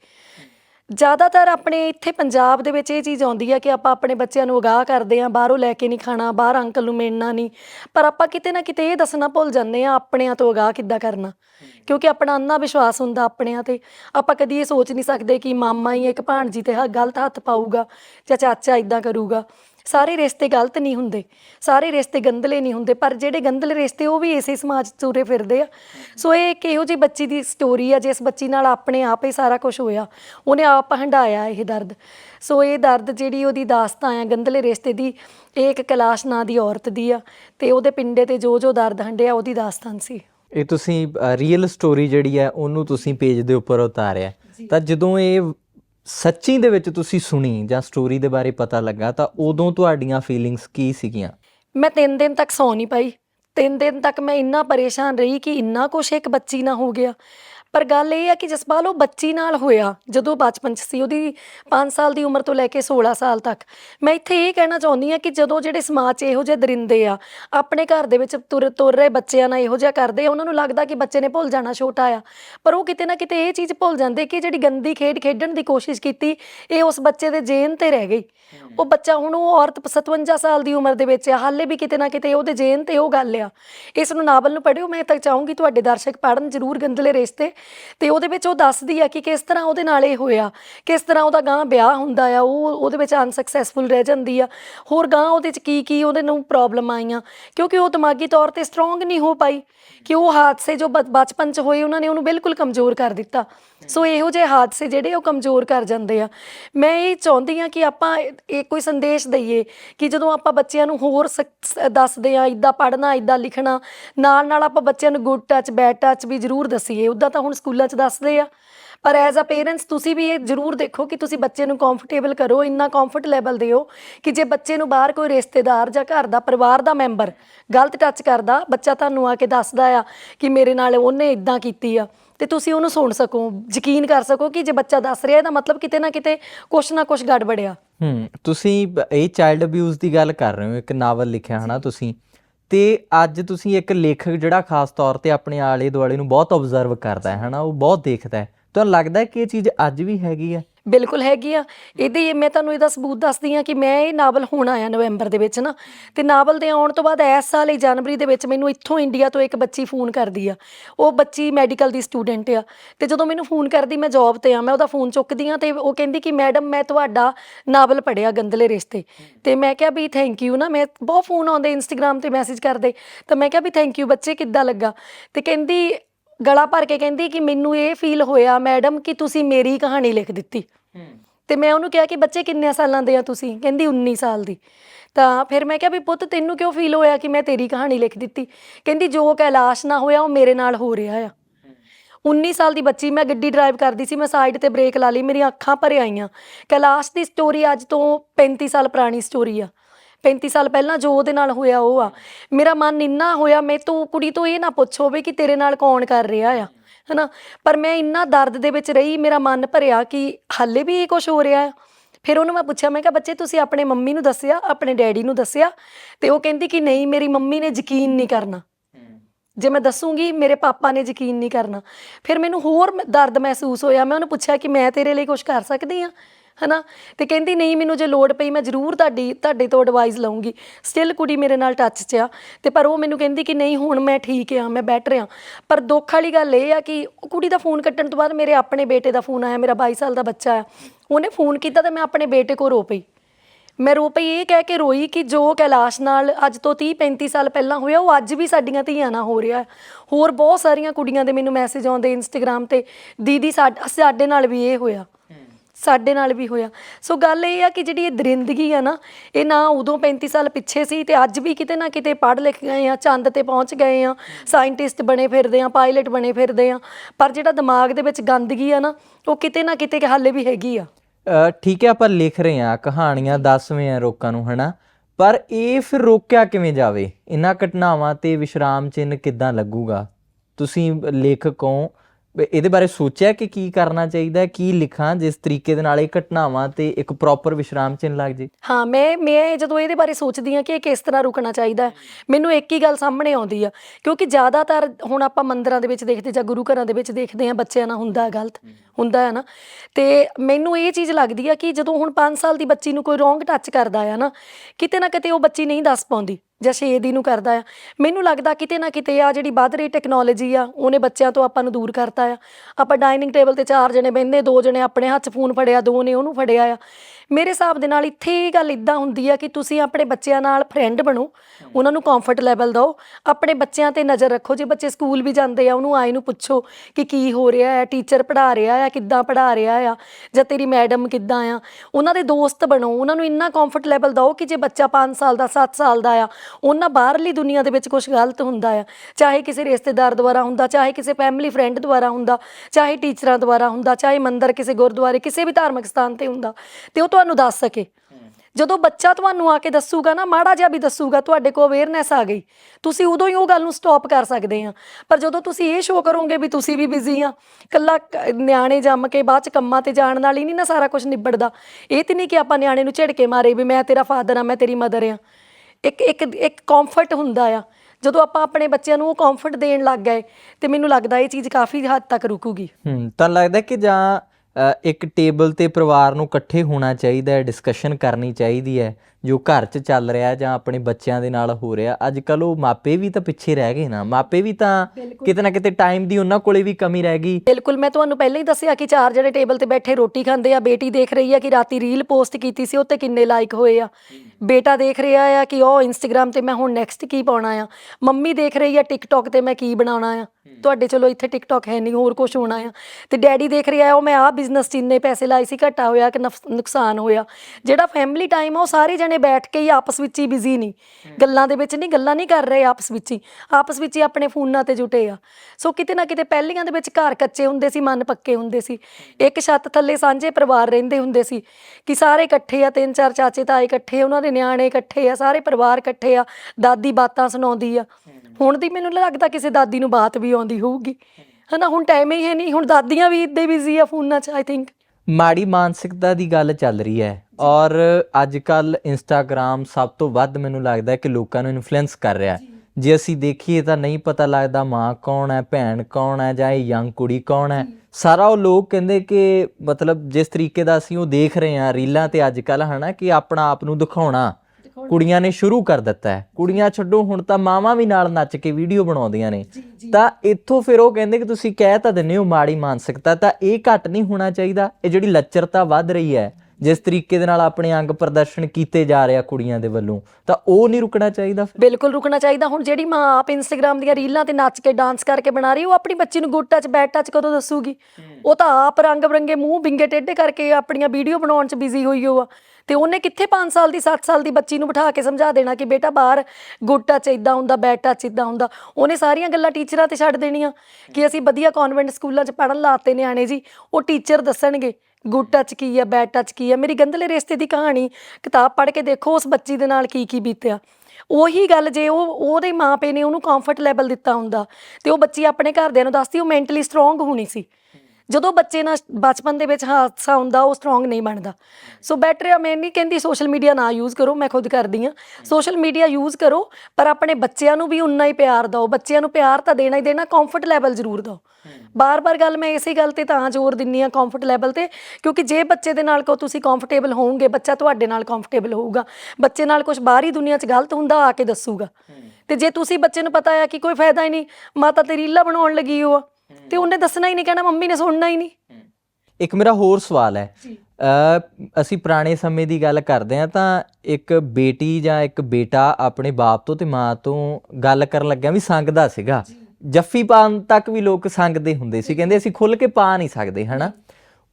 ਜ਼ਿਆਦਾਤਰ ਆਪਣੇ ਇੱਥੇ ਪੰਜਾਬ ਦੇ ਵਿੱਚ ਇਹ ਚੀਜ਼ ਆਉਂਦੀ ਹੈ ਕਿ ਆਪਾਂ ਆਪਣੇ ਬੱਚਿਆਂ ਨੂੰ ਅਗਾਹ ਕਰਦੇ ਆ, ਬਾਹਰੋਂ ਲੈ ਕੇ ਨਹੀਂ ਖਾਣਾ, ਬਾਹਰ ਅੰਕਲ ਨੂੰ ਮਿਲਣਾ ਨਹੀਂ। ਪਰ ਆਪਾਂ ਕਿਤੇ ਨਾ ਕਿਤੇ ਇਹ ਦੱਸਣਾ ਭੁੱਲ ਜਾਂਦੇ ਆ ਆਪਣਿਆਂ ਤੋਂ ਉਗਾਹ ਕਿੱਦਾਂ ਕਰਨਾ। ਕਿਉਂਕਿ ਆਪਣਾ ਅੰਨਾ ਵਿਸ਼ਵਾਸ ਹੁੰਦਾ ਆਪਣਿਆਂ ਤੇ। ਆਪਾਂ ਕਦੀ ਇਹ ਸੋਚ ਨਹੀਂ ਸਕਦੇ ਕਿ ਮਾਮਾ ਹੀ ਇੱਕ ਭਾਣਜੀ ਤੇ ਹ- ਗਲਤ ਹੱਥ ਪਾਊਗਾ ਜਾਂ ਚਾਚਾ ਇਦਾਂ ਕਰੂਗਾ। ਸਾਰੇ ਰਿਸ਼ਤੇ ਗਲਤ ਨਹੀਂ ਹੁੰਦੇ ਸਾਰੇ ਰਿਸ਼ਤੇ ਗੰਦਲੇ ਨਹੀਂ ਹੁੰਦੇ ਪਰ ਜਿਹੜੇ ਗੰਦਲੇ ਰਿਸ਼ਤੇ ਉਹ ਵੀ ਇਸੇ ਸਮਾਜ 'ਚ ਤੁਰੇ ਫਿਰਦੇ ਆ। ਸੋ ਇਹ ਇੱਕ ਇਹੋ ਜਿਹੀ ਬੱਚੀ ਦੀ ਸਟੋਰੀ ਆ ਜਿਸ ਬੱਚੀ ਨਾਲ ਆਪਣੇ ਆਪ ਹੀ ਸਾਰਾ ਕੁਝ ਹੋਇਆ। ਉਹਨੇ ਆਪ ਹੰਡਾਇਆ ਇਹ ਦਰਦ। ਸੋ ਇਹ ਦਰਦ ਜਿਹੜੀ ਉਹਦੀ ਦਾਸਤਾਨ ਆ ਗੰਦਲੇ ਰਿਸ਼ਤੇ ਦੀ ਇਹ ਇੱਕ ਕੈਲਾਸ਼ ਨਾਂ ਦੀ ਔਰਤ ਦੀ ਆ ਤੇ ਉਹਦੇ ਪਿੰਡੇ ਤੇ ਜੋ ਜੋ ਦਰਦ ਹੰਡਿਆ ਉਹਦੀ ਦਾਸਤਾਨ ਸੀ। ਇਹ ਤੁਸੀਂ ਰੀਅਲ ਸਟੋਰੀ ਜਿਹੜੀ ਹੈ ਉਹਨੂੰ ਤੁਸੀਂ ਪੇਜ ਦੇ ਉੱਪਰ ਉਤਾਰਿਆ। ਤਾਂ ਜਦੋਂ ਇਹ ਸੱਚੀ ਦੇ ਵਿੱਚ ਤੁਸੀਂ ਸੁਣੀ ਜਾਂ ਸਟੋਰੀ ਦੇ ਬਾਰੇ ਪਤਾ ਲੱਗਾ ਤਾਂ ਉਦੋਂ ਤੁਹਾਡੀਆਂ ਫੀਲਿੰਗਸ ਕੀ ਸੀਗੀਆਂ? ਮੈਂ ਤਿੰਨ ਦਿਨ ਤੱਕ ਸੌ ਨਹੀਂ ਪਾਈ। ਤਿੰਨ ਦਿਨ ਤੱਕ ਮੈਂ ਇੰਨਾ ਪਰੇਸ਼ਾਨ ਰਹੀ ਕਿ ਇੰਨਾ ਕੁਛ ਇੱਕ ਬੱਚੀ ਨਾਲ ਹੋ ਗਿਆ। ਪਰ ਗੱਲ ਇਹ ਆ ਕਿ ਜਸਪਾਲ ਉਹ ਬੱਚੀ ਨਾਲ ਹੋਇਆ, ਜਦੋਂ ਬਚਪਨ 'ਚ ਸੀ, ਉਹਦੀ 5 ਸਾਲ ਦੀ ਉਮਰ ਤੋਂ ਲੈ ਕੇ 16 ਸਾਲ ਤੱਕ। ਮੈਂ ਇੱਥੇ ਇਹ ਕਹਿਣਾ ਚਾਹੁੰਦੀ ਹਾਂ ਕਿ ਜਦੋਂ ਜਿਹੜੇ ਸਮਾਜ 'ਚ ਇਹੋ ਜਿਹੇ ਦਰਿੰਦੇ ਆ, ਆਪਣੇ ਘਰ ਦੇ ਵਿੱਚ ਤੁਰ ਤੁਰ ਰਹੇ ਬੱਚਿਆਂ ਨਾਲ ਇਹੋ ਜਿਹਾ ਕਰਦੇ ਆ, ਉਹਨਾਂ ਨੂੰ ਲੱਗਦਾ ਕਿ ਬੱਚੇ ਨੇ ਭੁੱਲ ਜਾਣਾ ਛੋਟਾ ਆ। ਪਰ ਉਹ ਕਿਤੇ ਨਾ ਕਿਤੇ ਇਹ ਚੀਜ਼ ਭੁੱਲ ਜਾਂਦੇ ਕਿ ਜਿਹੜੀ ਗੰਦੀ ਖੇਡ ਖੇਡਣ ਦੀ ਕੋਸ਼ਿਸ਼ ਕੀਤੀ, ਇਹ ਉਸ ਬੱਚੇ ਦੇ ਜੇਨ ਤੇ ਰਹਿ ਗਈ। ਉਹ ਬੱਚਾ ਹੁਣ ਉਹ ਔਰਤ 57 ਸਾਲ ਦੀ ਉਮਰ ਦੇ ਵਿੱਚ ਆ, ਹਾਲੇ ਵੀ ਕਿਤੇ ਨਾ ਕਿਤੇ ਉਹਦੇ ਜੇਨ ਤੇ ਉਹ ਗੱਲ ਆ। ਇਸ ਨੂੰ ਨਾਵਲ ਨੂੰ ਪੜ੍ਹਿਓ, ਮੈਂ ਤਾਂ ਚਾਹੂੰਗੀ ਤੁਹਾਡੇ ਦਰਸ਼ਕ ਪੜ੍ਹਨ, ਜ਼ਰੂਰ ਗੰਦਲੇ ਰਿਸ਼ਤੇ ਤੇ ਉਹਦੇ ਵਿੱਚ ਉਹ ਦੱਸਦੀ ਆ ਕਿ ਕਿਸ ਤਰ੍ਹਾਂ ਉਹਦੇ ਨਾਲ ਇਹ ਹੋਇਆ, ਕਿਸ ਤਰ੍ਹਾਂ ਉਹਦਾ ਗਾਂ ਵਿਆਹ ਹੁੰਦਾ ਆ, ਉਹ ਉਹਦੇ ਵਿੱਚ ਅਨਸਕਸੈਸਫੁਲ ਰਹਿ ਜਾਂਦੀ ਆ। ਹੋਰ ਗਾਂ ਉਹਦੇ ਚ ਕੀ ਕੀ ਉਹਦੇ ਨੂੰ ਪ੍ਰੋਬਲਮ ਆਈਆਂ? ਕਿਉਂਕਿ ਉਹ ਦਿਮਾਗੀ ਤੌਰ ਤੇ ਸਟਰੋਂਗ ਨਹੀਂ ਹੋ ਪਾਈ। ਕਿ ਉਹ ਹਾਦਸੇ ਜੋ ਬ- ਬਚਪਨ ਚ ਹੋਏ, ਉਹਨਾਂ ਨੇ ਉਹਨੂੰ ਬਿਲਕੁਲ ਕਮਜ਼ੋਰ ਕਰ ਦਿੱਤਾ। ਸੋ ਇਹੋ ਜਿਹੇ ਹਾਦਸੇ ਜਿਹੜੇ ਉਹ ਕਮਜ਼ੋਰ ਕਰ ਜਾਂਦੇ ਆ। ਮੈਂ ਇਹ ਚਾਹੁੰਦੀ ਆ ਕਿ ਆਪਾਂ ਇਹ ਕੋਈ ਸੰਦੇਸ਼ ਦਈਏ ਕਿ ਜਦੋਂ ਆਪਾਂ ਬੱਚਿਆਂ ਨੂੰ ਹੋਰ ਸ- ਦੱਸਦੇ ਆ ਇਦਾਂ ਪੜ੍ਹਨਾ ਇਦਾਂ ਲਿਖਣਾ ਨਾਲ ਨਾਲ ਆਪਾਂ ਬੱਚਿਆਂ ਨੂੰ ਗੁੱਡ ਟੱਚ ਬੈਡ ਟੱਚ ਵੀ ਜ਼ਰੂਰ ਦਸੀਏ। ਉਦਾਂ ਤਾਂ ਹੁਣ ਹੁਣ ਸਕੂਲਾਂ 'ਚ ਦੱਸਦੇ ਆ। ਪਰ ਐਜ਼ ਅ ਪੇਰੈਂਟਸ ਤੁਸੀਂ ਵੀ ਇਹ ਜ਼ਰੂਰ ਦੇਖੋ ਕਿ ਤੁਸੀਂ ਬੱਚੇ ਨੂੰ ਕੰਫਰਟੇਬਲ ਕਰੋ, ਇੰਨਾ ਕੰਫਰਟ ਲੈਵਲ ਦਿਓ ਕਿ ਜੇ ਬੱਚੇ ਨੂੰ ਬਾਹਰ ਕੋਈ ਰਿਸ਼ਤੇਦਾਰ ਜਾਂ ਘਰ ਦਾ ਪਰਿਵਾਰ ਦਾ ਮੈਂਬਰ ਗਲਤ ਟੱਚ ਕਰਦਾ, ਬੱਚਾ ਤੁਹਾਨੂੰ ਆ ਕੇ ਦੱਸਦਾ ਆ ਕਿ ਮੇਰੇ ਨਾਲ ਉਹਨੇ ਇਦਾਂ ਕੀਤੀ ਆ। ਤੇ ਤੁਸੀਂ ਉਹਨੂੰ ਸੁਣ ਸਕੋ ਯਕੀਨ ਕਰ ਸਕੋ ਕਿ ਜੇ ਬੱਚਾ ਦੱਸ ਰਿਹਾ ਇਹਦਾ ਮਤਲਬ ਕਿਤੇ ਨਾ ਕਿਤੇ ਕੁਛ ਨਾ ਕੁਛ ਗੜਬੜਿਆ। ਹੂੰ ਤੁਸੀਂ ਬ- ਇਹ ਚਾਈਲਡ ਅਬਿਊਜ਼ ਦੀ ਗੱਲ ਕਰ ਰਹੇ ਹੋ ਇੱਕ ਨਾਵਲ ਲਿਖਿਆ ਹਨਾ ਤੁਸੀਂ। ਤੇ ਅੱਜ ਤੁਸੀਂ ਇੱਕ ਲੇਖਕ ਜਿਹੜਾ ਖਾਸ ਤੌਰ ਤੇ ਆਪਣੇ ਆਲੇ ਦੁਆਲੇ ਨੂੰ ਬਹੁਤ ਆਬਜ਼ਰਵ ਕਰਦਾ ਹੈ ਹਨਾ ਉਹ ਬਹੁਤ ਦੇਖਦਾ ਹੈ। ਤੁਹਾਨੂੰ ਲੱਗਦਾ ਹੈ ਕਿ ਇਹ ਚੀਜ਼ ਅੱਜ ਵੀ ਹੈਗੀ ਆ? ਬਿਲਕੁਲ ਹੈਗੀ ਆ। ਇਹਦੀ ਮੈਂ ਤੁਹਾਨੂੰ ਇਹਦਾ ਸਬੂਤ ਦੱਸਦੀ ਆ ਕਿ ਮੈਂ ਇਹ ਨਾਵਲ ਹੁਣ ਆਇਆ ਨਵੰਬਰ ਦੇ ਵਿੱਚ ਨਾ। ਤੇ ਨਾਵਲ ਦੇ ਆਉਣ ਤੋਂ ਬਾਅਦ ਇਸ ਸਾਲ ਹੀ ਜਨਵਰੀ ਦੇ ਵਿੱਚ ਮੈਨੂੰ ਇੱਥੋਂ ਇੰਡੀਆ ਤੋਂ ਇੱਕ ਬੱਚੀ ਫੋਨ ਕਰਦੀ ਆ। ਉਹ ਬੱਚੀ ਮੈਡੀਕਲ ਦੀ ਸਟੂਡੈਂਟ ਆ। ਤੇ ਜਦੋਂ ਮੈਨੂੰ ਫੋਨ ਕਰਦੀ, ਮੈਂ ਜੌਬ ਤੇ ਆ, ਮੈਂ ਉਹਦਾ ਫੋਨ ਚੁੱਕਦੀ ਆ ਤੇ ਉਹ ਕਹਿੰਦੀ ਕਿ ਮੈਡਮ, ਮੈਂ ਤੁਹਾਡਾ ਨਾਵਲ ਪੜਿਆ ਗੰਦਲੇ ਰਿਸ਼ਤੇ। ਤੇ ਮੈਂ ਕਿਹਾ ਵੀ ਥੈਂਕ ਯੂ ਨਾ, ਮੈਂ ਬਹੁਤ ਫੋਨ ਆਉਂਦੇ ਇੰਸਟਾਗ੍ਰam ਤੇ ਮੈਸੇਜ ਕਰਦੇ। ਤਾਂ ਮੈਂ ਕਿਹਾ ਵੀ ਥੈਂਕ ਯੂ ਬੱਚੇ, ਕਿੱਦਾਂ ਲੱਗਾ? ਤੇ ਕਹਿੰਦੀ ਗਲਾ ਭਰ ਕੇ ਕਹਿੰਦੀ ਕਿ ਮੈਨੂੰ ਇਹ ਫੀਲ ਹੋਇਆ ਮੈਡਮ ਕਿ ਤੁਸੀਂ ਮੇਰੀ ਕਹਾਣੀ ਲਿਖ ਦਿੱਤੀ। ਤੇ ਮੈਂ ਉਹਨੂੰ ਕਿਹਾ ਕਿ ਬੱਚੇ ਕਿੰਨੇ ਸਾਲਾਂ ਦੇ ਆ ਤੁਸੀਂ? ਕਹਿੰਦੀ 19 ਸਾਲ ਦੀ। ਤਾਂ ਫਿਰ ਮੈਂ ਕਿਹਾ ਵੀ ਪੁੱਤ ਤੈਨੂੰ ਕਿਉਂ ਫੀਲ ਹੋਇਆ ਕਿ ਮੈਂ ਤੇਰੀ ਕਹਾਣੀ ਲਿਖ ਦਿੱਤੀ? ਕਹਿੰਦੀ ਜੋ ਕੈਲਾਸ਼ ਨਾ ਹੋਇਆ ਉਹ ਮੇਰੇ ਨਾਲ ਹੋ ਰਿਹਾ ਆ। 19 ਸਾਲ ਦੀ ਬੱਚੀ ਮੈਂ ਗੱਡੀ ਡਰਾਈਵ ਕਰਦੀ ਸੀ ਮੈਂ ਸਾਈਡ ਤੇ ਬ੍ਰੇਕ ਲਾ ਲਈ ਮੇਰੀਆਂ ਅੱਖਾਂ ਭਰ ਆਈਆਂ। ਕੈਲਾਸ਼ ਦੀ ਸਟੋਰੀ ਅੱਜ ਤੋਂ 35 ਸਾਲ ਪੁਰਾਣੀ ਸਟੋਰੀ ਆ। 35 ਸਾਲ ਪਹਿਲਾਂ ਜੋ ਉਹਦੇ ਨਾਲ ਹੋਇਆ ਉਹ ਆ। ਮੇਰਾ ਮਨ ਇੰਨਾ ਹੋਇਆ, ਮੈਂ ਤੂੰ ਕੁੜੀ ਤੋਂ ਇਹ ਨਾ ਪੁੱਛੋ ਵੀ ਕਿ ਤੇਰੇ ਨਾਲ ਕੌਣ ਕਰ ਰਿਹਾ ਆ, ਹਨਾ? ਪਰ ਮੈਂ ਇੰਨਾ ਦਰਦ ਦੇ ਵਿੱਚ ਰਹੀ, ਮੇਰਾ ਮਨ ਭਰਿਆ ਕਿ ਹਾਲੇ ਵੀ ਇਹ ਕੁਝ ਹੋ ਰਿਹਾ ਆ। ਫਿਰ ਉਹਨੂੰ ਮੈਂ ਪੁੱਛਿਆ, ਮੈਂ ਕਿਹਾ, ਬੱਚੇ, ਤੁਸੀਂ ਆਪਣੇ ਮੰਮੀ ਨੂੰ ਦੱਸਿਆ, ਆਪਣੇ ਡੈਡੀ ਨੂੰ ਦੱਸਿਆ? ਤੇ ਉਹ ਕਹਿੰਦੀ ਕਿ ਨਹੀਂ, ਮੇਰੀ ਮੰਮੀ ਨੇ ਯਕੀਨ ਨਹੀਂ ਕਰਨਾ। ਜੇ ਮੈਂ ਦੱਸੂਗੀ, ਮੇਰੇ ਪਾਪਾ ਨੇ ਯਕੀਨ ਨਹੀਂ ਕਰਨਾ। ਫਿਰ ਮੈਨੂੰ ਹੋਰ ਦਰਦ ਮਹਿਸੂਸ ਹੋਇਆ। ਮੈਂ ਉਹਨੂੰ ਪੁੱਛਿਆ ਕਿ ਮੈਂ ਤੇਰੇ ਲਈ ਕੁਝ ਕਰ ਸਕਦੀ ਆ? ਹਨਾ? ਤੇ ਕਹਿੰਦੀ, ਨਹੀਂ, ਮੈਨੂੰ ਜੇ ਲੋੜ ਪਈ, ਮੈਂ ਜ਼ਰੂਰ ਤੁਹਾਡੀ, ਤੁਹਾਡੇ ਤੋਂ ਐਡਵਾਈਸ ਲਵਾਂਗੀ ਸਟਿਲ ਕੁੜੀ ਮੇਰੇ ਨਾਲ ਟੱਚ 'ਚ ਆ। ਤੇ ਪਰ ਉਹ ਮੈਨੂੰ ਕਹਿੰਦੀ ਕਿ ਨਹੀਂ, ਹੁਣ ਮੈਂ ਠੀਕ ਆ, ਮੈਂ ਬੈਟਰ ਆ। ਪਰ ਦੁੱਖ ਵਾਲੀ ਗੱਲ ਇਹ ਆ ਕਿ ਉਹ ਕੁੜੀ ਦਾ ਫੋਨ ਕੱਟਣ ਤੋਂ ਬਾਅਦ ਮੇਰੇ ਆਪਣੇ ਬੇਟੇ ਦਾ ਫੋਨ ਆਇਆ, ਮੇਰਾ 22 ਸਾਲ ਦਾ ਬੱਚਾ ਆ। ਉਹਨੇ ਫੋਨ ਕੀਤਾ ਤੇ ਮੈਂ ਆਪਣੇ ਬੇਟੇ ਕੋਲ ਰੋ ਪਈ। ਮੈਂ ਰੋ ਪਈ, ਇਹ ਕਹਿ ਕੇ ਰੋਈ ਕਿ ਜੋ ਕੈਲਾਸ਼ ਨਾਲ ਅੱਜ ਤੋਂ 30 35 ਸਾਲ ਪਹਿਲਾਂ ਹੋਇਆ, ਉਹ ਅੱਜ ਵੀ ਸਾਡੀਆਂ ਧੀਆਂ ਨਾਲ ਹੋ ਰਿਹਾ। ਹੋਰ ਬਹੁਤ ਸਾਰੀਆਂ ਕੁੜੀਆਂ ਦੇ ਮੈਨੂੰ ਮੈਸੇਜ ਆਉਂਦੇ ਇੰਸਟਾਗ੍ਰam ਤੇ, ਦੀਦੀ ਸਾਡ- ਸਾਡੇ ਨਾਲ ਵੀ ਇਹ ਹੋਇਆ। ਸਾਡੇ ਨਾਲ ਵੀ ਹੋਇਆ। ਸੋ ਗੱਲ ਇਹ ਆ ਕਿ ਜਿਹੜੀ ਇਹ ਦਰਿੰਦਗੀ ਆ ਨਾ, ਇਹ ਨਾ ਉਦੋਂ 35 ਸਾਲ ਪਿੱਛੇ ਸੀ ਤੇ ਅੱਜ ਵੀ ਕਿਤੇ ਨਾ ਕਿਤੇ ਪੜ੍ਹ ਲਿਖ ਗਏ ਆ, ਚੰਦ ਤੇ ਪਹੁੰਚ ਗਏ ਆ ਸਾਇੰਟਿਸਟ ਬਣੇ ਫਿਰਦੇ ਆ ਪਾਇਲਟ ਬਣੇ ਫਿਰਦੇ ਆ, ਪਰ ਜਿਹੜਾ ਦਿਮਾਗ ਦੇ ਵਿੱਚ ਗੰਦਗੀ ਆ ਨਾ, ਉਹ ਕਿਤੇ ਨਾ ਕਿਤੇ ਹਾਲੇ ਵੀ ਹੈਗੀ ਆ। ਠੀਕ ਹੈ, ਆਪਾਂ ਲਿਖ ਰਹੇ ਹਾਂ ਕਹਾਣੀਆਂ ਦੱਸਵੇਂ ਆ ਲੋਕਾਂ ਨੂੰ, ਹਨਾ? ਪਰ ਇਹ ਫਿਰ ਰੋਕਿਆ ਕਿਵੇਂ ਜਾਵੇ? ਇਹਨਾਂ ਘਟਨਾਵਾਂ ਤੇ ਵਿਸ਼ਰਾਮ ਚਿੰਨ੍ਹ ਕਿੱਦਾਂ ਲੱਗੂਗਾ? ਤੁਸੀਂ ਲੇਖਕ ਹੋ ਇਹਦੇ ਬਾਰੇ ਸੋਚਿਆ ਕਿ ਕੀ ਕਰਨਾ ਚਾਹੀਦਾ ਹੈ ਕੀ ਲਿਖਾਂ ਜਿਸ ਤਰੀਕੇ ਦੇ ਨਾਲ ਇਹ ਘਟਨਾਵਾਂ ਤੇ ਇੱਕ ਪ੍ਰੋਪਰ ਵਿਸ਼ਰਾਮ ਚਿੰਨ੍ਹ ਲੱਗ ਜੇ? ਹਾਂ ਮੈਂ ਮੈਂ ਜਦੋਂ ਇਹਦੇ ਬਾਰੇ ਸੋਚਦੀ ਹਾਂ ਕਿ ਇਹ ਕਿਸ ਤਰ੍ਹਾਂ ਰੁਕਣਾ ਚਾਹੀਦਾ ਮੈਨੂੰ ਇੱਕ ਹੀ ਗੱਲ ਸਾਹਮਣੇ ਆਉਂਦੀ ਆ ਕਿਉਂਕਿ ਜ਼ਿਆਦਾਤਰ ਹੁਣ ਆਪਾਂ ਮੰਦਰਾਂ ਦੇ ਵਿੱਚ ਦੇਖਦੇ ਜਾਂ ਗੁਰੂ ਘਰਾਂ ਦੇ ਵਿੱਚ ਦੇਖਦੇ ਆ ਬੱਚਿਆਂ ਨਾਲ ਹੁੰਦਾ ਗਲਤ ਹੁੰਦਾ ਹੈ ਨਾ। ਤੇ ਮੈਨੂੰ ਇਹ ਚੀਜ਼ ਲੱਗਦੀ ਆ ਕਿ ਜਦੋਂ ਹੁਣ 5 ਸਾਲ ਦੀ ਬੱਚੀ ਨੂੰ ਕੋਈ ਰੋਂਗ ਟੱਚ ਕਰਦਾ ਆ ਨਾ ਕਿਤੇ ਨਾ ਕਿਤੇ ਉਹ ਬੱਚੀ ਨਹੀਂ ਦੱਸ ਪਾਉਂਦੀ। ਜਾਂ ਛੇ ਦੀ ਨੂੰ ਕਰਦਾ ਆ। ਮੈਨੂੰ ਲੱਗਦਾ ਕਿਤੇ ਨਾ ਕਿਤੇ ਆ ਜਿਹੜੀ ਵੱਧ ਰਹੀ ਟੈਕਨੋਲੋਜੀ ਆ, ਉਹਨੇ ਬੱਚਿਆਂ ਤੋਂ ਆਪਾਂ ਨੂੰ ਦੂਰ ਕਰਤਾ ਆ। ਆਪਾਂ ਡਾਈਨਿੰਗ ਟੇਬਲ ਤੇ ਚਾਰ ਜਣੇ ਬਹਿੰਦੇ, ਦੋ ਜਣੇ ਆਪਣੇ ਹੱਥ 'ਚ ਫੋਨ ਫੜਿਆ, ਦੋ ਨੇ ਉਹਨੂੰ ਫੜਿਆ ਆ। ਮੇਰੇ ਹਿਸਾਬ ਦੇ ਨਾਲ ਇੱਥੇ ਇਹ ਗੱਲ ਇਦਾਂ ਹੁੰਦੀ ਆ ਕਿ ਤੁਸੀਂ ਆਪਣੇ ਬੱਚਿਆਂ ਨਾਲ ਫਰੈਂਡ ਬਣੋ, ਉਹਨਾਂ ਨੂੰ ਕੰਫਰਟ ਲੈਵਲ ਦਿਓ। ਆਪਣੇ ਬੱਚਿਆਂ ਤੇ ਨਜ਼ਰ ਰੱਖੋ, ਜੇ ਬੱਚੇ ਸਕੂਲ ਵੀ ਜਾਂਦੇ ਆ, ਉਹਨੂੰ ਆਏ ਨੂੰ ਪੁੱਛੋ ਕਿ ਕੀ ਹੋ ਰਿਹਾ ਹੈ ਟੀਚਰ ਪੜ੍ਹਾ ਰਿਹਾ ਆ ਕਿੱਦਾਂ ਪੜ੍ਹਾ ਰਿਹਾ ਆ, ਜਾਂ ਤੇਰੀ ਮੈਡਮ ਕਿੱਦਾਂ ਆ। ਉਹਨਾਂ ਦੇ ਦੋਸਤ ਬਣੋ, ਉਹਨਾਂ ਨੂੰ ਇੰਨਾ ਕੰਫਰਟ ਲੈਵਲ ਦਿਓ ਕਿ ਜੇ ਬੱਚਾ 5 ਸਾਲ ਦਾ 7 ਸਾਲ ਦਾ ਆ ਉਹਨਾਂ ਬਾਹਰਲੀ ਦੁਨੀਆ ਦੇ ਵਿੱਚ ਕੁਝ ਗਲਤ ਹੁੰਦਾ ਆ। ਚਾਹੇ ਕਿਸੇ ਰਿਸ਼ਤੇਦਾਰ ਦੁਆਰਾ ਹੁੰਦਾ, ਚਾਹੇ ਕਿਸੇ ਫੈਮਿਲੀ ਫਰੈਂਡ ਦੁਆਰਾ ਹੁੰਦਾ, ਚਾਹੇ ਟੀਚਰਾਂ ਦੁਆਰਾ ਹੁੰਦਾ, ਚਾਹੇ ਮੰਦਰ, ਕਿਸੇ ਗੁਰਦੁਆਰੇ, ਕਿਸੇ ਵੀ ਧਾਰਮਿਕ ਸਥਾਨ ਤੇ ਹੁੰਦਾ। ਤੇ ਉਹ ਤੁਹਾਨੂੰ ਦੱਸ ਸਕੇ। ਜਦੋਂ ਬੱਚਾ ਤੁਹਾਨੂੰ ਆ ਕੇ ਦੱਸੂਗਾ ਨਾ, ਮਾੜਾ ਜਿਹਾ ਵੀ ਦੱਸੂਗਾ, ਤੁਹਾਡੇ ਕੋਲ ਅਵੇਅਰਨੈਸ ਆ ਗਈ। ਤੁਸੀਂ ਉਦੋਂ ਹੀ ਉਹ ਗੱਲ ਨੂੰ ਸਟਾਪ ਕਰ ਸਕਦੇ ਆ। ਪਰ ਜਦੋਂ ਤੁਸੀਂ ਇਹ ਸ਼ੋਅ ਕਰੋਗੇ ਵੀ ਤੁਸੀਂ ਵੀ ਬਿਜ਼ੀ ਆ ਕੱਲਾ ਕ- ਨਿਆਣੇ ਜੰਮ ਕੇ ਬਾਅਦ ਚ ਕੰਮਾਂ ਤੇ ਜਾਣ ਨਾਲ ਹੀ ਨਹੀਂ ਨਾ ਸਾਰਾ ਕੁਝ ਨਿਬੜਦਾ। ਇਹ ਤੇ ਨਹੀਂ ਕਿ ਆਪਾਂ ਨਿਆਣੇ ਨੂੰ ਝਿੜਕੇ ਮਾਰੇ ਵੀ ਮੈਂ ਤੇਰਾ ਫਾਦਰ ਆ, ਮੈਂ ਤੇਰੀ ਮਦਰ ਆ। ਇੱਕ ਇੱਕ ਇੱਕ ਕੰਫਰਟ ਹੁੰਦਾ ਆ। ਜਦੋਂ ਆਪਾਂ ਆਪਣੇ ਬੱਚਿਆਂ ਨੂੰ ਉਹ ਕੰਫਰਟ ਦੇਣ ਲੱਗ ਗਏ, ਤੇ ਮੈਨੂੰ ਲੱਗਦਾ ਇਹ ਚੀਜ਼ ਕਾਫੀ ਹੱਦ ਤੱਕ ਰੁਕੂਗੀ। ਹੂੰ, ਤਾਂ ਲੱਗਦਾ ਕਿ ਜਾਂ ਇੱਕ ਟੇਬਲ ਤੇ ਪਰਿਵਾਰ ਨੂੰ ਇਕੱਠੇ ਹੋਣਾ ਚਾਹੀਦਾ ਹੈ ਡਿਸਕਸ਼ਨ ਕਰਨੀ ਚਾਹੀਦੀ ਹੈ ਜੋ ਘਰ 'ਚ ਚੱਲ ਰਿਹਾ ਜਾਂ ਆਪਣੇ ਬੱਚਿਆਂ ਦੇ ਨਾਲ ਹੋ ਰਿਹਾ ਅੱਜ ਕੱਲ ਉਹ ਮਾਪੇ ਵੀ ਤਾਂ ਪਿੱਛੇ ਰਹਿ ਗਏ ਨਾ। ਮਾਪੇ ਵੀ ਤਾਂ ਕਿਤੇ ਨਾ ਕਿਤੇ ਟਾਈਮ ਦੀ ਉਹਨਾਂ ਕੋਲੇ ਵੀ ਕਮੀ ਰਹਿ ਗਈ। ਬਿਲਕੁਲ ਮੈਂ ਤੁਹਾਨੂੰ ਪਹਿਲਾਂ ਹੀ ਦੱਸਿਆ ਕਿ ਚਾਰ ਜਣੇ ਟੇਬਲ ਤੇ ਬੈਠੇ ਰੋਟੀ ਖਾਂਦੇ ਆ ਬੇਟੀ ਦੇਖ ਰਹੀ ਆ ਕਿ ਰਾਤੀ ਰੀਲ ਪੋਸਟ ਕੀਤੀ ਸੀ ਉੱਤੇ ਕਿੰਨੇ ਲਾਈਕ ਹੋਏ ਆ। ਬੇਟਾ ਦੇਖ ਰਿਹਾ ਆ ਕਿ ਉਹ ਇੰਸਟਾਗ੍ਰam ਤੇ ਮੈਂ ਹੁਣ ਨੈਕਸਟ ਕੀ ਪਾਉਣਾ ਆ। ਮੰਮੀ ਦੇਖ ਰਹੀ ਆ ਟਿਕਟੌਕ ਤੇ ਮੈਂ ਕੀ ਬਣਾਉਣਾ ਆ। ਤੁਹਾਡੇ ਚਲੋ ਇੱਥੇ ਟਿਕਟੌਕ ਹੈ ਨਹੀਂ ਹੋਰ ਕੁਝ ਹੋਣਾ ਆ। ਤੇ ਡੈਡੀ ਦੇਖ ਰਿਹਾ ਆ ਉਹ ਮੈਂ ਆਹ ਬਿਜ਼ਨਸ 'ਚ ਇੰਨੇ ਪੈਸੇ ਲਾਏ ਸੀ ਘਾਟਾ ਹੋਇਆ ਕਿ ਨੁਕਸਾਨ ਹੋਇਆ। ਜਿਹੜਾ ਫੈਮਿਲੀ ਟਾਈਮ ਆ ਉਹ ਸਾਰੇ ਜਣੇ ਬੈਠ ਕੇ ਹੀ ਆਪਸ ਵਿੱਚ ਹੀ ਬਿਜ਼ੀ ਨਹੀਂ ਗੱਲਾਂ ਦੇ ਵਿੱਚ ਨਹੀਂ ਗੱਲਾਂ ਨਹੀਂ ਕਰ ਰਹੇ ਆਪਸ ਵਿੱਚ ਹੀ। ਆਪਸ ਵਿੱਚ ਹੀ ਆਪਣੇ ਫੋਨਾਂ ਤੇ ਜੁਟੇ ਆ। ਸੋ ਕਿਤੇ ਨਾ ਕਿਤੇ ਪਹਿਲੀਆਂ ਦੇ ਵਿੱਚ ਘਰ ਕੱਚੇ ਹੁੰਦੇ ਸੀ, ਮਨ ਪੱਕੇ ਹੁੰਦੇ ਸੀ। ਇੱਕ ਛੱਤ ਥੱਲੇ ਸਾਂਝੇ ਪਰਿਵਾਰ ਰਹਿੰਦੇ ਹੁੰਦੇ ਸੀ ਕਿ ਸਾਰੇ ਇਕੱਠੇ ਆ, ਤਿੰਨ ਚਾਰ ਚਾਚੇ ਤਾਏ ਇਕੱਠੇ, ਉਹਨਾਂ ਦੇ ਨਿਆਣੇ ਇਕੱਠੇ ਆ, ਸਾਰੇ ਪਰਿਵਾਰ ਇਕੱਠੇ ਆ, ਦਾਦੀ ਬਾਤਾਂ ਸੁਣਾਉਂਦੀ ਆ। ਹੁਣ ਦੀ ਮੈਨੂੰ ਲੱਗਦਾ ਕਿਸੇ ਦਾਦੀ ਨੂੰ ਬਾਤ ਵੀ ਆਉਂਦੀ ਹੋਊਗੀ। ਹਨਾ, ਹੁਣ ਟਾਈਮ ਹੀ ਹੈ ਨਹੀਂ ਹੁਣ ਦਾਦੀਆਂ ਵੀ ਇੱਦੇ ਬਿਜ਼ੀ ਆ ਫੋਨਾਂ 'ਚ ਆਈ ਥਿੰਕ ਮਾੜੀ ਮਾਨਸਿਕਤਾ ਦੀ ਗੱਲ ਚੱਲ ਰਹੀ ਹੈ ਔਰ ਅੱਜ ਕੱਲ ਇੰਸਟਾਗ੍ਰam ਸਭ ਤੋਂ ਵੱਧ ਮੈਨੂੰ ਲੱਗਦਾ ਹੈ ਕਿ ਲੋਕਾਂ ਨੂੰ ਇਨਫਲੂਐਂਸ ਕਰ ਰਿਹਾ ਹੈ। ਜੇ। ਅਸੀਂ ਦੇਖੀਏ ਤਾਂ ਨਹੀਂ ਪਤਾ ਲੱਗਦਾ ਮਾਂ ਕੌਣ ਹੈ ਭੈਣ ਕੌਣ ਹੈ ਜਾਂ ਇਹ ਯੰਗ ਕੁੜੀ ਕੌਣ ਹੈ। ਸਾਰਾ ਉਹ ਲੋਕ ਕਹਿੰਦੇ ਕਿ ਮਤਲਬ ਜਿਸ ਤਰੀਕੇ ਦਾ ਅਸੀਂ ਉਹ ਦੇਖ ਰਹੇ ਹਾਂ ਰੀਲਾਂ ਤੇ ਅੱਜ ਕੱਲ ਹਨਾ ਕਿ ਆਪਣਾ ਆਪ ਨੂੰ ਦਿਖਾਉਣਾ। ਕੁੜੀਆਂ ਨੇ ਸ਼ੁਰੂ ਕਰ ਦਿੱਤਾ ਹੈ। ਕੁੜੀਆਂ ਛੱਡੋ ਹੁਣ ਤਾਂ ਮਾਵਾਂ ਵੀ ਨਾਲ ਨੱਚ ਕੇ ਵੀਡੀਓ ਬਣਾਉਂਦੀਆਂ ਨੇ। ਤਾਂ ਇੱਥੋਂ ਫਿਰ ਉਹ ਕਹਿੰਦੇ ਕਿ ਤੁਸੀਂ ਕਹਿ ਤਾਂ ਦਿੰਦੇ ਹੋ ਮਾੜੀ ਮਾਨਸਿਕਤਾ ਤਾਂ ਇਹ ਘੱਟ ਨਹੀਂ ਹੋਣਾ ਚਾਹੀਦਾ। ਇਹ ਜਿਹੜੀ ਲੱਚਰਤਾ ਵੱਧ ਰਹੀ ਹੈ ਜਿਸ ਤਰੀਕੇ ਦੇ ਨਾਲ ਆਪਣੇ ਅੰਗ ਪ੍ਰਦਰਸ਼ਨ ਕੀਤੇ ਜਾ ਰਹੇ ਕੁੜੀਆਂ ਦੇ ਵੱਲੋਂ ਤਾਂ ਉਹ ਨਹੀਂ ਰੁਕਣਾ ਚਾਹੀਦਾ ਬਿਲਕੁਲ ਰੁਕਣਾ ਚਾਹੀਦਾ। ਹੁਣ ਜਿਹੜੀ ਮਾਂ ਆਪ ਇੰਸਟਾਗ੍ਰam ਦੀਆਂ ਰੀਲਾਂ ਤੇ ਨੱਚ ਕੇ ਡਾਂਸ ਕਰਕੇ ਬਣਾ ਰਹੀ ਉਹ ਆਪਣੀ ਬੱਚੀ ਨੂੰ ਗੁੱਡ ਟੱਚ ਬੈਡ ਟੱਚ ਕਦੋਂ ਦੱਸੂਗੀ? ਉਹ ਤਾਂ ਆਪ ਰੰਗ ਬਰੰਗੇ ਮੂੰਹ ਵਿੰਗੇ ਟੇਢੇ ਕਰਕੇ ਆਪਣੀਆਂ ਵੀਡੀਓ ਬਣਾਉਣ 'ਚ ਬਿਜ਼ੀ ਹੋਈ ਹੋ ਆ ਤੇ ਉਹਨੇ ਕਿੱਥੇ 5 ਸਾਲ ਦੀ 7 ਸਾਲ ਦੀ ਬੱਚੀ ਨੂੰ ਬਿਠਾ ਕੇ ਸਮਝਾ ਦੇਣਾ ਕਿ ਬੇਟਾ ਬਾਹਰ ਗੁੱਡ ਟੱਚ ਇਦਾਂ ਹੁੰਦਾ, ਬੈਡ ਟੱਚ ਇਦਾਂ ਹੁੰਦਾ। ਉਹਨੇ ਸਾਰੀਆਂ ਗੱਲਾਂ ਟੀਚਰਾਂ ਤੇ ਛੱਡ ਦੇਣੀਆਂ ਕਿ ਅਸੀਂ ਵਧੀਆ ਕਨਵੈਂਟ ਸਕੂਲਾਂ 'ਚ ਪੜਨ ਲਾਤੇ ਨਿਆਣੇ ਜੀ, ਉਹ ਟੀਚਰ ਦੱਸਣਗੇ ਗੁੱਡ ਟੱਚ ਕੀ ਹੈ ਬੈਡ ਟੱਚ ਕੀ ਹੈ ਮੇਰੀ ਗੰਦਲੇ ਰਿਸ਼ਤੇ ਦੀ ਕਹਾਣੀ, ਕਿਤਾਬ ਪੜ੍ਹ ਕੇ ਦੇਖੋ ਉਸ ਬੱਚੀ ਦੇ ਨਾਲ ਕੀ ਕੀ ਬੀਤਿਆ। ਉਹੀ ਗੱਲ ਜੇ ਉਹ, ਉਹਦੇ ਮਾਪੇ ਨੇ ਉਹਨੂੰ ਕੰਫਰਟ ਲੈਵਲ ਦਿੱਤਾ ਹੁੰਦਾ ਤੇ ਉਹ ਬੱਚੀ ਆਪਣੇ ਘਰਦਿਆਂ ਨੂੰ ਦੱਸਦੀ, ਉਹ ਮੈਂਟਲੀ ਸਟਰੋਂਗ ਹੋਣੀ ਸੀ। ਜਦੋਂ ਬੱਚੇ ਨਾਲ ਬਚਪਨ ਦੇ ਵਿੱਚ ਹਾਦਸਾ ਹੁੰਦਾ, ਉਹ ਸਟਰੋਂਗ ਨਹੀਂ ਬਣਦਾ। ਸੋ ਬੈਟਰ ਆ, ਮੈਂ ਨਹੀਂ ਕਹਿੰਦੀ ਸੋਸ਼ਲ ਮੀਡੀਆ ਨਾ ਯੂਜ਼ ਕਰੋ, ਮੈਂ ਖੁਦ ਕਰਦੀ ਆ ਸੋਸ਼ਲ ਮੀਡੀਆ ਯੂਜ਼ ਕਰੋ, ਪਰ ਆਪਣੇ ਬੱਚਿਆਂ ਨੂੰ ਵੀ ਉਨਾ ਹੀ ਪਿਆਰ ਦਿਓ। ਬੱਚਿਆਂ ਨੂੰ ਪਿਆਰ ਤਾਂ ਦੇਣਾ ਹੀ ਦੇਣਾ ਕੰਫਰਟ ਲੈਵਲ ਜ਼ਰੂਰ ਦਿਓ। ਬਾਰ-ਬਾਰ ਗੱਲ, ਮੈਂ ਇਸੇ ਗੱਲ ਤੇ ਤਾਂ ਜ਼ੋਰ ਦਿੰਨੀ ਆ ਕੰਫਰਟ ਲੈਵਲ ਤੇ, ਕਿਉਂਕਿ ਜੇ ਬੱਚੇ ਦੇ ਨਾਲ ਕੋ ਤੁਸੀਂ ਕੰਫਰਟੇਬਲ ਹੋਵੋਗੇ, ਬੱਚਾ ਤੁਹਾਡੇ ਨਾਲ ਕੰਫਰਟੇਬਲ ਹੋਊਗਾ। ਬੱਚੇ ਨਾਲ ਕੁਝ ਬਾਹਰੀ ਦੁਨੀਆ 'ਚ ਗਲਤ ਹੁੰਦਾ ਆ ਕੇ ਦੱਸੂਗਾ। ਤੇ ਜੇ ਤੁਸੀਂ ਬੱਚੇ ਨੂੰ ਪਤਾ ਆ ਕਿ ਕੋਈ ਫਾਇਦਾ ਹੀ ਨਹੀਂ, ਮਾਤਾ ਤੇ ਰੀਲਾ ਬਣਾਉਣ ਲੱਗੀ ਹੋ। ਆ ਤੇ ਉਹਨੇ ਦੱਸਣਾ ਹੀ ਨਹੀਂ ਕਹਿਣਾ ਮੰਮੀ ਨੇ ਸੁਣਨਾ ਹੀ ਨਹੀਂ। ਇੱਕ ਮੇਰਾ ਹੋਰ ਸਵਾਲ ਹੈ। ਅ, ਅਸੀਂ ਪੁਰਾਣੇ ਸਮੇਂ ਦੀ ਗੱਲ ਕਰਦੇ ਹਾਂ ਤਾਂ ਇੱਕ ਬੇਟੀ ਜਾਂ ਇੱਕ ਬੇਟਾ ਆਪਣੇ ਬਾਪ ਤੋਂ ਤੇ ਮਾਂ ਤੋਂ ਗੱਲ ਕਰਨ ਲੱਗਿਆ ਵੀ ਸੰਗਦਾ ਸੀਗਾ। ਜੱਫੀ ਪਾਉਣ ਤੱਕ ਵੀ ਲੋਕ ਸੰਗਦੇ ਹੁੰਦੇ ਸੀ। ਕਹਿੰਦੇ ਅਸੀਂ ਖੁੱਲ ਕੇ ਪਾ ਨਹੀਂ ਸਕਦੇ ਹਨਾ?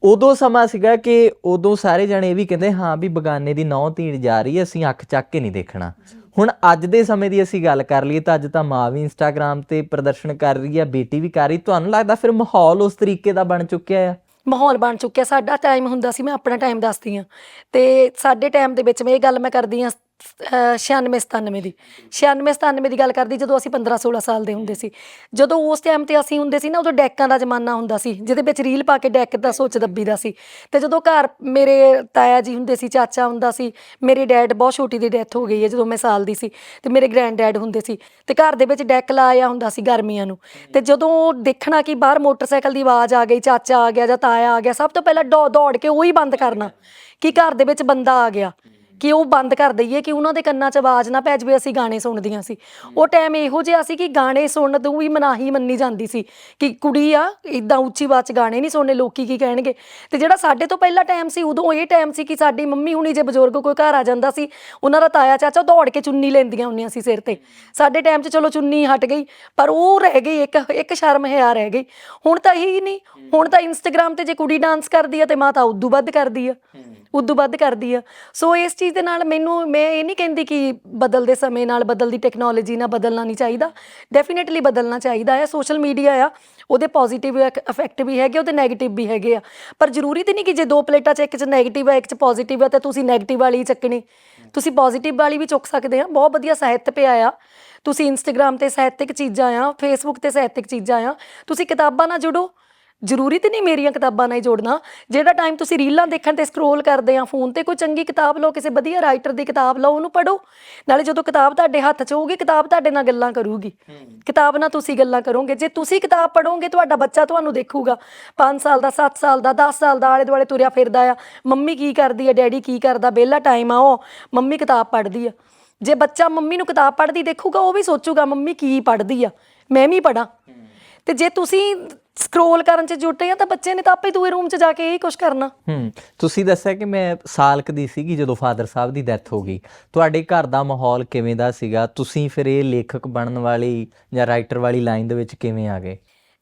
ਉਦੋਂ ਸਮਾਂ ਸੀਗਾ ਕਿ ਉਦੋਂ ਸਾਰੇ ਜਣੇ ਇਹ ਵੀ ਕਹਿੰਦੇ ਹਾਂ ਵੀ ਬਗਾਨੇ ਦੀ ਨੌ ਧੀਣ ਜਾ ਰਹੀ ਹੈ ਅਸੀਂ ਅੱਖ ਚੱਕ ਕੇ ਨਹੀਂ ਦੇਖਣਾ। ਹੁਣ ਅੱਜ ਦੇ ਸਮੇਂ ਦੀ ਅਸੀਂ ਗੱਲ ਕਰ ਲਈਏ ਤਾਂ ਅੱਜ ਤਾਂ ਮਾਂ ਵੀ ਇੰਸਟਾਗ੍ਰam ਤੇ ਪ੍ਰਦਰਸ਼ਨ ਕਰ ਰਹੀ ਹੈ ਬੇਟੀ ਵੀ ਕਰ ਰਹੀ। ਤੁਹਾਨੂੰ ਲੱਗਦਾ ਫਿਰ ਮਾਹੌਲ ਉਸ ਤਰੀਕੇ ਦਾ ਬਣ ਚੁੱਕਿਆ ਆ? ਮਾਹੌਲ ਬਣ ਚੁੱਕਿਆ। ਸਾਡਾ ਟਾਈਮ ਹੁੰਦਾ ਸੀ, ਮੈਂ ਆਪਣਾ ਟਾਈਮ ਦੱਸਦੀ ਆ ਤੇ ਸਾਡੇ ਟਾਈਮ ਦੇ ਵਿੱਚ ਮੈਂ ਇਹ ਗੱਲ ਮੈਂ ਕਰਦੀ ਆ 96 97 ਦੀ। 96 97 ਦੀ ਗੱਲ ਕਰਦੀ ਜਦੋਂ ਅਸੀਂ 15 16 ਸਾਲ ਦੇ ਹੁੰਦੇ ਸੀ। ਜਦੋਂ ਉਸ ਟਾਈਮ ਤੇ ਅਸੀਂ ਹੁੰਦੇ ਸੀ ਨਾ, ਉਦੋਂ ਡੈਕਾਂ ਦਾ ਜ਼ਮਾਨਾ ਹੁੰਦਾ ਸੀ, ਜਿਹਦੇ ਵਿੱਚ ਰੀਲ ਪਾ ਕੇ ਡੈਕ ਦਾ ਸੋਚ ਦੱਬੀ ਦਾ ਸੀ। ਤੇ ਜਦੋਂ ਘਰ ਮੇਰੇ ਤਾਇਆ ਜੀ ਹੁੰਦੇ ਸੀ, ਚਾਚਾ ਹੁੰਦਾ ਸੀ, ਮੇਰੇ ਡੈਡ ਬਹੁਤ ਛੋਟੀ ਦੀ ਡੈਥ ਹੋ ਗਈ ਹੈ, ਜਦੋਂ ਮੈਂ ਸਾਲ ਦੀ ਸੀ, ਤੇ ਮੇਰੇ ਗ੍ਰੈਂਡ ਡੈਡ ਹੁੰਦੇ ਸੀ। ਤੇ ਘਰ ਦੇ ਵਿੱਚ ਡੈਕ ਲਾਇਆ ਹੁੰਦਾ ਸੀ ਗਰਮੀਆਂ ਨੂੰ। ਤੇ ਜਦੋਂ ਦੇਖਣਾ ਕਿ ਬਾਹਰ ਮੋਟਰਸਾਈਕਲ ਦੀ ਆਵਾਜ਼ ਆ ਗਈ, ਚਾਚਾ ਆ ਗਿਆ ਜਾਂ ਤਾਇਆ ਆ ਗਿਆ, ਸਭ ਤੋਂ ਪਹਿਲਾਂ ਦੌ- ਦੌੜ ਕੇ ਉਹੀ ਬੰਦ ਕਰਨਾ ਕਿ ਘਰ ਦੇ ਵਿੱਚ ਬੰਦਾ ਆ ਗਿਆ। ਕਿ ਉਹ ਬੰਦ ਕਰ ਦਈਏ ਕਿ ਉਹਨਾਂ ਦੇ ਕੰਨਾਂ 'ਚ ਆਵਾਜ਼ ਨਾ ਪੈ ਜਾਵੇ, ਅਸੀਂ ਗਾਣੇ ਸੁਣਦੀਆਂ ਸੀ। ਉਹ ਟਾਈਮ ਇਹੋ ਜਿਹਾ ਸੀ ਕਿ ਗਾਣੇ ਸੁਣਨ ਤੋਂ ਵੀ ਮਨਾਹੀ ਮੰਨੀ ਜਾਂਦੀ ਸੀ ਕਿ ਕੁੜੀ ਆ ਇਦਾਂ ਉੱਚੀ ਆਵਾਜ਼ 'ਚ ਗਾਣੇ ਨਹੀਂ ਸੁਣਨੇ, ਲੋਕੀ ਕੀ ਕਹਿਣਗੇ? ਤੇ ਜਿਹੜਾ ਸਾਡੇ ਤੋਂ ਪਹਿਲਾ ਟਾਈਮ ਸੀ, ਉਦੋਂ ਇਹ ਟਾਈਮ ਸੀ ਕਿ ਸਾਡੀ ਮੰਮੀ ਹੁਣੀ ਜੇ ਬਜ਼ੁਰਗ ਕੋਈ ਘਰ ਆ ਜਾਂਦਾ ਸੀ, ਉਹਨਾਂ ਦਾ ਤਾਇਆ ਚਾਚਾ ਦੌੜ ਕੇ ਚੁੰਨੀ ਲੈਂਦੀਆਂ ਹੁੰਦੀਆਂ ਸੀ ਸਿਰ ਤੇ। ਸਾਡੇ ਟਾਈਮ 'ਚ ਚਲੋ ਚੁੰਨੀ ਹਟ ਗਈ, ਪਰ ਉਹ ਰਹਿ ਗਈ, ਇੱਕ ਇੱਕ ਸ਼ਰਮ ਹਿਆ ਰਹਿ ਗਈ। ਹੁਣ ਤਾਂ ਇਹੀ ਨਹੀਂ ਹੁਣ ਤਾਂ ਇੰਸਟਾਗ੍ਰਾਮ ਤੇ ਜੇ ਕੁੜੀ ਡਾਂਸ ਕਰਦੀ ਆ ਤੇ ਮਾਂ ਤਾਂ ਉਦੋਂ ਵੱਧ ਕਰਦੀ ਆ ਉਦੋਂ ਵੱਧ ਕਰਦੀ ਆ। ਸੋ ਇਸ ਚੀਜ਼ ਦੇ ਨਾਲ ਮੈਨੂੰ ਮੈਂ ਇਹ ਨਹੀਂ ਕਹਿੰਦੀ ਕਿ ਬਦਲਦੇ ਸਮੇਂ ਨਾਲ ਬਦਲਦੀ ਟੈਕਨੋਲੋਜੀ ਨਾਲ ਬਦਲਣਾ ਨਹੀਂ ਚਾਹੀਦਾ। ਡੈਫੀਨਿਟਲੀ ਬਦਲਣਾ ਚਾਹੀਦਾ ਆ। ਸੋਸ਼ਲ ਮੀਡੀਆ ਆ ਉਹਦੇ ਪੋਜ਼ਿਟਿਵ ਇਫੈਕਟ ਵੀ ਹੈਗੇ ਉਹਦੇ ਨੈਗੇਟਿਵ ਵੀ ਹੈਗੇ ਆ। ਪਰ ਜ਼ਰੂਰੀ ਤੇ ਨਹੀਂ ਕਿ ਜੇ ਦੋ ਪਲੇਟਾਂ 'ਚ ਇੱਕ 'ਚ ਨੈਗੇਟਿਵ ਆ ਇੱਕ 'ਚ ਪੋਜ਼ਿਟਿਵ ਆ ਤਾਂ ਤੁਸੀਂ ਨੈਗੇਟਿਵ ਵਾਲੀ ਚੱਕਣੀ। ਤੁਸੀਂ ਪੋਜ਼ਿਟਿਵ ਵਾਲੀ ਵੀ ਚੁੱਕ ਸਕਦੇ ਆ। ਬਹੁਤ ਵਧੀਆ ਸਾਹਿਤ ਪਿਆ ਆ। ਤੁਸੀਂ ਇੰਸਟਾਗ੍ਰਾਮ ਤੇ ਸਾਹਿਤਿਕ ਚੀਜ਼ਾਂ ਆ ਫੇਸਬੁੱਕ ਤੇ ਸਾਹਿਤਿਕ ਚੀਜ਼ਾਂ ਆ। ਤੁਸੀਂ ਕਿਤਾਬਾਂ ਨਾਲ ਜੁੜੋ। ਜ਼ਰੂਰੀ ਤੇ ਨਹੀਂ ਮੇਰੀਆਂ ਕਿਤਾਬਾਂ ਨਾਲ ਹੀ ਜੋੜਨਾ। ਜਿਹੜਾ ਟਾਈਮ ਤੁਸੀਂ ਰੀਲਾਂ ਦੇਖਣ ਤੇ ਸਕਰੋਲ ਕਰਦੇ ਆ ਫੋਨ ਤੇ ਕੋਈ ਚੰਗੀ ਕਿਤਾਬ ਲਓ ਕਿਸੇ ਵਧੀਆ ਰਾਈਟਰ ਦੀ ਕਿਤਾਬ ਲਓ ਉਹਨੂੰ ਪੜੋ ਨਾਲੇ ਜਦੋਂ ਕਿਤਾਬ ਤੁਹਾਡੇ ਹੱਥ 'ਚ ਹੋਊਗੀ ਕਿਤਾਬ ਤੁਹਾਡੇ ਨਾਲ ਗੱਲਾਂ ਕਰੂਗੀ। ਕਿਤਾਬ ਨਾਲ ਤੁਸੀਂ ਗੱਲਾਂ ਕਰੋਗੇ। ਜੇ ਤੁਸੀਂ ਕਿਤਾਬ ਪੜੋਗੇ ਤੁਹਾਡਾ ਬੱਚਾ ਤੁਹਾਨੂੰ ਦੇਖੂਗਾ। 5 ਸਾਲ ਦਾ 7 ਸਾਲ ਦਾ 10 ਸਾਲ ਦਾ ਆਲੇ ਦੁਆਲੇ ਤੁਰਿਆ ਫਿਰਦਾ ਆ। ਮੰਮੀ ਕੀ ਕਰਦੀ ਆ ਡੈਡੀ ਕੀ ਕਰਦਾ ਵਿਹਲਾ ਟਾਈਮ ਆ ਉਹ। ਮੰਮੀ ਕਿਤਾਬ ਪੜ੍ਹਦੀ ਆ। ਜੇ ਬੱਚਾ ਮੰਮੀ ਨੂੰ ਕਿਤਾਬ ਪੜ੍ਹਦੀ ਦੇਖੂਗਾ ਉਹ ਵੀ ਸੋਚੂਗਾ ਮੰਮੀ ਕੀ ਪੜ੍ਹਦੀ ਆ। ਮੈਂ ਵੀ ਪੜਾਂ ਤੇ ਜੇ ਤੁਸੀਂ ਸਕਰੋਲ ਕਰਨ ਚ ਜੁਟੇ ਆ ਤਾਂ ਬੱਚੇ ਨੇ ਤਾਂ ਆਪੇ ਦੂਏ ਰੂਮ ਚ ਜਾ ਕੇ ਇਹੀ ਕੁਝ ਕਰਨਾ। ਹੂੰ ਤੁਸੀਂ ਦੱਸਿਆ ਕਿ ਮੈਂ ਸਾਲਕ ਦੀ ਸੀਗੀ ਜਦੋਂ ਫਾਦਰ ਸਾਹਿਬ ਦੀ ਡੈਥ ਹੋ ਗਈ। ਤੁਹਾਡੇ ਘਰ ਦਾ ਮਾਹੌਲ ਕਿਵੇਂ ਦਾ ਸੀਗਾ? ਤੁਸੀਂ ਫਿਰ ਇਹ ਲੇਖਕ ਬਣਨ ਵਾਲੀ ਜਾਂ ਰਾਈਟਰ ਵਾਲੀ ਲਾਈਨ ਦੇ ਵਿੱਚ ਕਿਵੇਂ ਆ ਗਏ?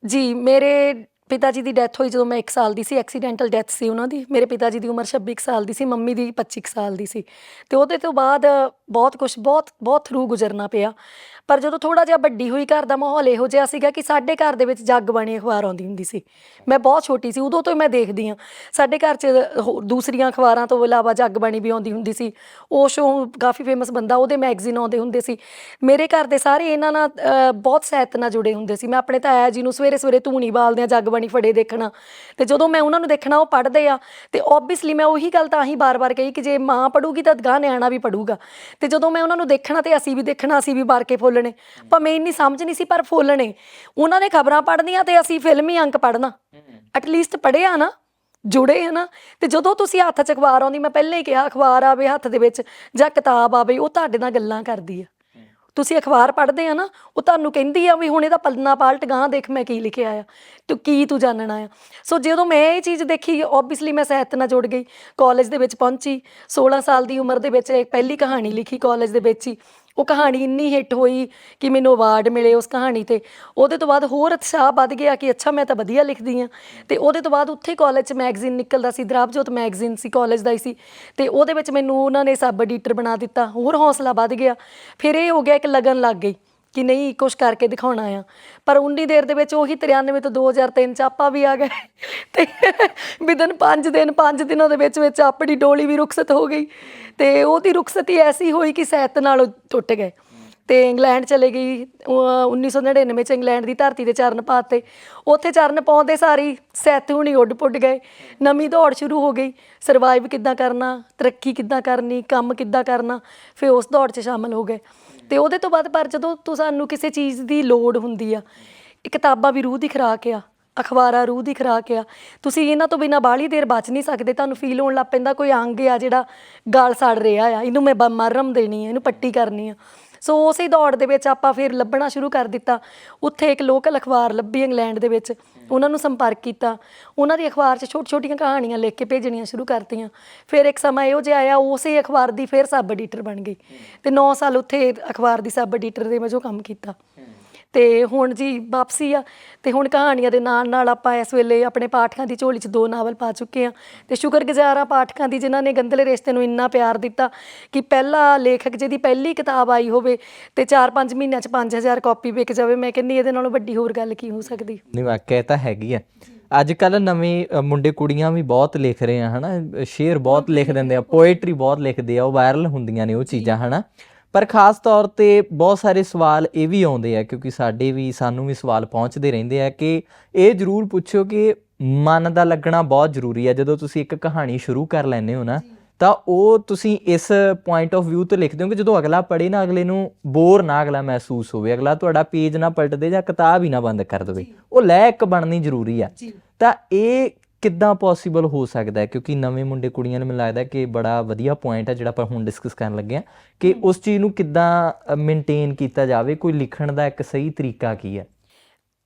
ਜੀ ਮੇਰੇ ਪਿਤਾ ਜੀ ਦੀ ਡੈਥ ਹੋਈ ਜਦੋਂ ਮੈਂ 1 ਸਾਲ ਦੀ ਸੀ ਐਕਸੀਡੈਂਟਲ ਡੈਥ ਸੀ ਉਹਨਾਂ ਦੀ। ਮੇਰੇ ਪਿਤਾ ਜੀ ਦੀ ਉਮਰ 26 ਕੁ ਸਾਲ ਦੀ ਸੀ, ਮੰਮੀ ਦੀ 25 ਕੁ ਸਾਲ ਦੀ ਸੀ। ਤੇ ਉਹਦੇ ਤੋਂ ਬਾਅਦ ਬਹੁਤ ਕੁਝ ਬਹੁਤ ਬਹੁਤ ਥਰੂ ਗੁਜ਼ਰਨਾ ਪਿਆ। ਪਰ ਜਦੋਂ ਥੋੜਾ ਜਿਹਾ ਵੱਡੀ ਹੋਈ, ਘਰ ਦਾ ਮਾਹੌਲ ਇਹੋ ਜਿਹਾ ਸੀਗਾ ਕਿ ਸਾਡੇ ਘਰ ਦੇ ਵਿੱਚ ਜੱਗ ਬਾਣੀ ਅਖਬਾਰ ਆਉਂਦੀ ਹੁੰਦੀ ਸੀ। ਮੈਂ ਬਹੁਤ ਛੋਟੀ ਸੀ, ਉਦੋਂ ਤੋਂ ਹੀ ਮੈਂ ਦੇਖਦੀ ਆ ਸਾਡੇ ਘਰ 'ਚ ਹੋ- ਦੂਸਰੀਆਂ ਅਖਬਾਰਾਂ ਤੋਂ ਇਲਾਵਾ ਜੱਗ ਬਾਣੀ ਵੀ ਆਉਂਦੀ ਹੁੰਦੀ ਸੀ। ਉਹ ਸ਼ੋਅ ਕਾਫੀ ਫੇਮਸ ਬੰਦਾ, ਉਹਦੇ ਮੈਗਜ਼ੀਨ ਆਉਂਦੇ ਹੁੰਦੇ ਸੀ। ਮੇਰੇ ਘਰ ਦੇ ਸਾਰੇ ਇਹਨਾਂ ਨਾਲ ਬਹੁਤ ਸਾਹਿਤ ਨਾਲ ਜੁੜੇ ਹੁੰਦੇ ਸੀ। ਮੈਂ ਆਪਣੇ ਤਾਇਆ ਜੀ ਨੂੰ ਸਵੇਰੇ ਸਵੇਰੇ ਧੂਣੀ ਬਾਲਦੇ ਆ ਜੱਗ ਬਾਣੀ ਫੜੇ ਦੇਖਣਾ। ਤੇ ਜਦੋਂ ਮੈਂ ਉਹਨਾਂ ਨੂੰ ਦੇਖਣਾ ਉਹ ਪੜ੍ਹਦੇ ਆ। ਤੇ ਓਬਵੀਅਸਲੀ ਮੈਂ ਉਹੀ ਗੱਲ ਤਾਂ ਹੀ ਬਾਰ-ਬਾਰ ਕਹੀ ਕਿ ਜੇ ਮਾਂ ਪੜੂਗੀ ਤਾਂ ਗਾਂ ਨਿਆਣਾ ਵੀ ਪੜੂਗਾ ਤੇ ਜਦੋਂ ਮੈਂ ਉਹਨਾਂ ਨੂੰ ਦੇਖਣਾ ਤੇ ਅਸੀਂ ਵੀ ਦੇਖਣਾ ਅਸੀਂ ਵੀ ਬਾਰ ਕੇ ਫੁੱਲਣੇ। ਭਾਵੇਂ ਇੰਨੀ ਸਮਝ ਨਹੀਂ ਸੀ ਪਰ ਫੁੱਲਣੇ। ਉਹਨਾਂ ਨੇ ਖਬਰਾਂ ਪੜ੍ਹਨੀਆਂ ਤੇ ਅਸੀਂ ਫਿਲਮੀ ਅੰਕ ਪੜ੍ਹਨਾ। ਐਟਲੀਸਟ ਪੜ੍ਹਿਆ ਨਾ ਜੁੜੇ ਆ ਨਾ। ਤੇ ਜਦੋਂ ਤੁਸੀਂ ਹੱਥ 'ਚ ਅਖਬਾਰ ਆਉਂਦੀ ਮੈਂ ਪਹਿਲੇ ਹੀ ਕਿਹਾ ਅਖਬਾਰ ਆਵੇ ਹੱਥ ਦੇ ਵਿੱਚ ਜਾਂ ਕਿਤਾਬ ਆਵੇ ਉਹ ਤੁਹਾਡੇ ਨਾਲ ਗੱਲਾਂ ਕਰਦੀ ਆ। ਤੁਸੀਂ ਅਖਬਾਰ ਪੜ੍ਹਦੇ ਆ ਨਾ, ਉਹ ਤੁਹਾਨੂੰ ਕਹਿੰਦੀ ਆ ਵੀ ਹੁਣ ਇਹਦਾ ਪਲਨਾ ਪਾਲਟ ਗਾਂ ਦੇਖ ਮੈਂ ਕੀ ਲਿਖਿਆ ਆ, ਤੂੰ ਕੀ ਤੂੰ ਜਾਣਨਾ ਆ। ਸੋ ਜਦੋਂ ਮੈਂ ਇਹ ਚੀਜ਼ ਦੇਖੀ ਓਬਵੀਅਸਲੀ ਮੈਂ ਸਾਹਿਤ ਨਾਲ ਜੁੜ ਗਈ ਕਾਲਜ ਦੇ ਵਿੱਚ ਪਹੁੰਚੀ 16 ਸਾਲ ਦੀ ਉਮਰ ਦੇ ਵਿੱਚ ਪਹਿਲੀ ਕਹਾਣੀ ਲਿਖੀ ਕਾਲਜ ਦੇ ਵਿੱਚ ਹੀ। ਉਹ ਕਹਾਣੀ ਇੰਨੀ ਹਿੱਟ ਹੋਈ ਕਿ ਮੈਨੂੰ ਅਵਾਰਡ ਮਿਲੇ ਉਸ ਕਹਾਣੀ ਤੇ। ਉਹਦੇ ਤੋਂ ਬਾਅਦ ਹੋਰ ਉਤਸ਼ਾਹ ਵੱਧ ਗਿਆ ਕਿ ਅੱਛਾ, ਮੈਂ ਤਾਂ ਵਧੀਆ ਲਿਖਦੀ ਆ ਤੇ ਉਹਦੇ ਤੋਂ ਬਾਅਦ ਉੱਥੇ ਕਾਲਜ 'ਚ ਮੈਗਜ਼ੀਨ ਨਿਕਲਦਾ ਸੀ, ਦਰਾਬਜੋਤ ਮੈਗਜ਼ੀਨ ਸੀ ਕਾਲਜ ਦਾ ਹੀ ਸੀ। ਤੇ ਉਹਦੇ ਵਿੱਚ ਮੈਨੂੰ ਉਹਨਾਂ ਨੇ ਸਬ ਐਡੀਟਰ ਬਣਾ ਦਿੱਤਾ। ਹੋਰ ਹੌਸਲਾ ਵੱਧ ਗਿਆ। ਫਿਰ ਇਹ ਹੋ ਗਿਆ ਇੱਕ ਲਗਨ ਲੱਗ ਗਈ ਕਿ ਨਹੀਂ ਕੁਝ ਕਰਕੇ ਦਿਖਾਉਣਾ ਆ। ਪਰ ਉਨੀ ਦੇਰ ਦੇ ਵਿੱਚ ਉਹੀ 93 ਤੋਂ 2003 ਚ ਆਪਾਂ ਵੀ ਆ ਗਏ। ਤੇ ਵਿਦਨ 5 ਦਿਨ 5 ਦਿਨਾਂ ਦੇ ਵਿੱਚ ਵਿੱਚ ਆਪਣੀ ਡੋਲੀ ਵੀ ਰੁਖਸਤ ਹੋ ਗਈ। ਤੇ ਉਹਦੀ ਰੁਖਸਤੀ ਐਸੀ ਹੋਈ ਕਿ ਸੈਤ ਨਾਲ ਉਹ ਟੁੱਟ ਗਏ। ਤੇ ਇੰਗਲੈਂਡ ਚਲੇ ਗਈ, ਉਹ 1999 ਚ ਇੰਗਲੈਂਡ ਦੀ ਧਰਤੀ ਤੇ ਚਰਨ ਪਾਤੇ। ਉੱਥੇ ਚਰਨ ਪਾਉਂਦੇ ਸਾਰੀ ਸੈਤ ਹੁਣੀ ਉੱਡ ਪੁੱਡ ਗਏ। ਨਵੀਂ ਦੌੜ ਸ਼ੁਰੂ ਹੋ ਗਈ। ਸਰਵਾਈਵ ਕਿੱਦਾਂ ਕਰਨਾ, ਤਰੱਕੀ ਕਿੱਦਾਂ ਕਰਨੀ, ਕੰਮ ਕਿੱਦਾਂ ਕਰਨਾ, ਫਿਰ ਉਸ ਦੌੜ 'ਚ ਸ਼ਾਮਲ ਹੋ ਗਏ। ਤੇ ਉਹਦੇ ਤੋਂ ਬਾਅਦ ਪਰ ਜਦੋਂ ਤੋਂ ਸਾਨੂੰ ਕਿਸੇ ਚੀਜ਼ ਦੀ ਲੋੜ ਹੁੰਦੀ ਆ ਇਹ ਕਿਤਾਬਾਂ ਵੀ ਰੂਹ ਦੀ ਖੁਰਾਕ ਆ। ਅਖਬਾਰਾਂ ਰੂਹ ਦੀ ਖੁਰਾਕ ਆ। ਤੁਸੀਂ ਇਹਨਾਂ ਤੋਂ ਬਿਨਾ ਬਾਹਲੀ ਦੇਰ ਬਚ ਨਹੀਂ ਸਕਦੇ। ਤੁਹਾਨੂੰ ਫੀਲ ਹੋਣ ਲੱਗ ਪੈਂਦਾ ਕੋਈ ਅੰਗ ਆ ਜਿਹੜਾ ਗਲ ਸੜ ਰਿਹਾ ਆ। ਇਹਨੂੰ ਮੈਂ ਬ- ਮਰਮ ਦੇਣੀ ਆ, ਇਹਨੂੰ ਪੱਟੀ ਕਰਨੀ ਆ। ਸੋ ਉਸੇ ਦੌੜ ਦੇ ਵਿੱਚ ਆਪਾਂ ਫਿਰ ਲੱਭਣਾ ਸ਼ੁਰੂ ਕਰ ਦਿੱਤਾ। ਉੱਥੇ ਇੱਕ ਲੋਕਲ ਅਖਬਾਰ ਲੱਭੀ ਇੰਗਲੈਂਡ ਦੇ ਵਿੱਚ। ਉਹਨਾਂ ਨੂੰ ਸੰਪਰਕ ਕੀਤਾ। ਉਹਨਾਂ ਦੀ ਅਖਬਾਰ 'ਚ ਛੋਟੀ ਛੋਟੀਆਂ ਕਹਾਣੀਆਂ ਲਿਖ ਕੇ ਭੇਜਣੀਆਂ ਸ਼ੁਰੂ ਕਰਤੀਆਂ। ਫਿਰ ਇੱਕ ਸਮਾਂ ਇਹੋ ਜਿਹਾ ਆਇਆ, ਉਸੇ ਅਖਬਾਰ ਦੀ ਫਿਰ ਸਬ ਐਡੀਟਰ ਬਣ ਗਈ। ਤੇ 9 ਸਾਲ ਉੱਥੇ ਅਖਬਾਰ ਦੀ ਸਬ ਐਡੀਟਰ ਦੇ ਵਜੋਂ ਕੰਮ ਕੀਤਾ। ਤੇ ਹੁਣ ਜੀ ਵਾਪਸੀ ਆ। ਤੇ ਹੁਣ ਕਹਾਣੀਆਂ ਦੇ ਨਾਲ ਨਾਲ ਆਪਾਂ ਇਸ ਵੇਲੇ ਆਪਣੇ ਪਾਠਕਾਂ ਦੀ ਝੋਲੀ 'ਚ ਦੋ ਨਾਵਲ ਪਾ ਚੁੱਕੇ ਆ। ਤੇ ਸ਼ੁਕਰਗੁਜ਼ਾਰ ਆ ਪਾਠਕਾਂ ਦੀ ਜਿਨ੍ਹਾਂ ਨੇ ਗੰਦਲੇ ਰਿਸ਼ਤੇ ਨੂੰ ਇੰਨਾ ਪਿਆਰ ਦਿੱਤਾ ਕਿ ਪਹਿਲਾ ਲੇਖਕ ਜਿਹਦੀ ਪਹਿਲੀ ਕਿਤਾਬ ਆਈ ਹੋਵੇ ਤੇ 4-5 ਮਹੀਨਿਆਂ 'ਚ 5000 ਕਾਪੀ ਵਿਕ ਜਾਵੇ। ਮੈਂ ਕਹਿੰਨੀ ਇਹਦੇ ਨਾਲੋਂ ਵੱਡੀ ਹੋਰ ਗੱਲ ਕੀ ਹੋ ਸਕਦੀ? ਨਹੀਂ ਵਾਕਿਆ ਇਹ ਤਾਂ ਹੈਗੀ ਆ। ਅੱਜ ਕੱਲ ਨਵੇਂ ਮੁੰਡੇ ਕੁੜੀਆਂ ਵੀ ਬਹੁਤ ਲਿਖ ਰਹੇ ਆ ਹਨਾ? ਸ਼ੇਰ ਬਹੁਤ ਲਿਖ ਦਿੰਦੇ ਆ ਪੋਏਟਰੀ ਬਹੁਤ ਲਿਖਦੇ ਆ ਉਹ ਵਾਇਰਲ ਹੁੰਦੀਆਂ ਨੇ ਉਹ ਚੀਜ਼ਾਂ ਹਨਾ? ਪਰ ਖਾਸ ਤੌਰ ਤੇ ਬਹੁਤ ਸਾਰੇ ਸਵਾਲ ਇਹ ਵੀ ਆਉਂਦੇ ਆ ਕਿਉਂਕਿ ਸਾਡੇ ਵੀ ਸਾਨੂੰ ਵੀ ਸਵਾਲ ਪਹੁੰਚਦੇ ਰਹਿੰਦੇ ਆ ਕਿ ਇਹ ਜ਼ਰੂਰ ਪੁੱਛੋ ਕਿ ਮਨ ਦਾ ਲੱਗਣਾ ਬਹੁਤ ਜ਼ਰੂਰੀ ਹੈ ਜਦੋਂ ਤੁਸੀਂ ਇੱਕ ਕਹਾਣੀ ਸ਼ੁਰੂ ਕਰ ਲੈਂਦੇ ਹੋ ਨਾ ਤਾਂ ਉਹ ਤੁਸੀਂ ਇਸ ਪੁਆਇੰਟ ਆਫ View ਤੋਂ ਲਿਖਦੇ ਹੋ ਕਿ ਜਦੋਂ ਅਗਲਾ ਪੜ੍ਹੇ ਨਾ ਅਗਲੇ ਨੂੰ ਬੋਰ ਨਾ ਅਗਲਾ ਮਹਿਸੂਸ ਹੋਵੇ ਅਗਲਾ ਤੁਹਾਡਾ ਪੇਜ ਨਾ ਪਲਟ ਦੇ ਜਾਂ ਕਿਤਾਬ ਹੀ ਨਾ ਬੰਦ ਕਰ ਦੇਵੇ। ਉਹ ਲੈ ਇੱਕ ਬਣਨੀ ਜ਼ਰੂਰੀ ਆ। ਤਾਂ ਇਹ ਕਿੱਦਾਂ ਪੋਸੀਬਲ ਹੋ ਸਕਦਾ ਹੈ? ਕਿਉਂਕਿ ਨਵੇਂ ਮੁੰਡੇ ਕੁੜੀਆਂ ਨੂੰ ਮੈਨੂੰ ਲੱਗਦਾ ਕਿ ਬੜਾ ਵਧੀਆ ਪੁਆਇੰਟ ਹੈ ਜਿਹੜਾ ਆਪਾਂ ਹੁਣ ਡਿਸਕਸ ਕਰਨ ਲੱਗੇ ਆ ਕਿ ਉਸ ਚੀਜ਼ ਨੂੰ ਕਿੱਦਾਂ ਮੇਨਟੇਨ ਕੀਤਾ ਜਾਵੇ? ਕੋਈ ਲਿਖਣ ਦਾ ਇੱਕ ਸਹੀ ਤਰੀਕਾ ਕੀ ਹੈ?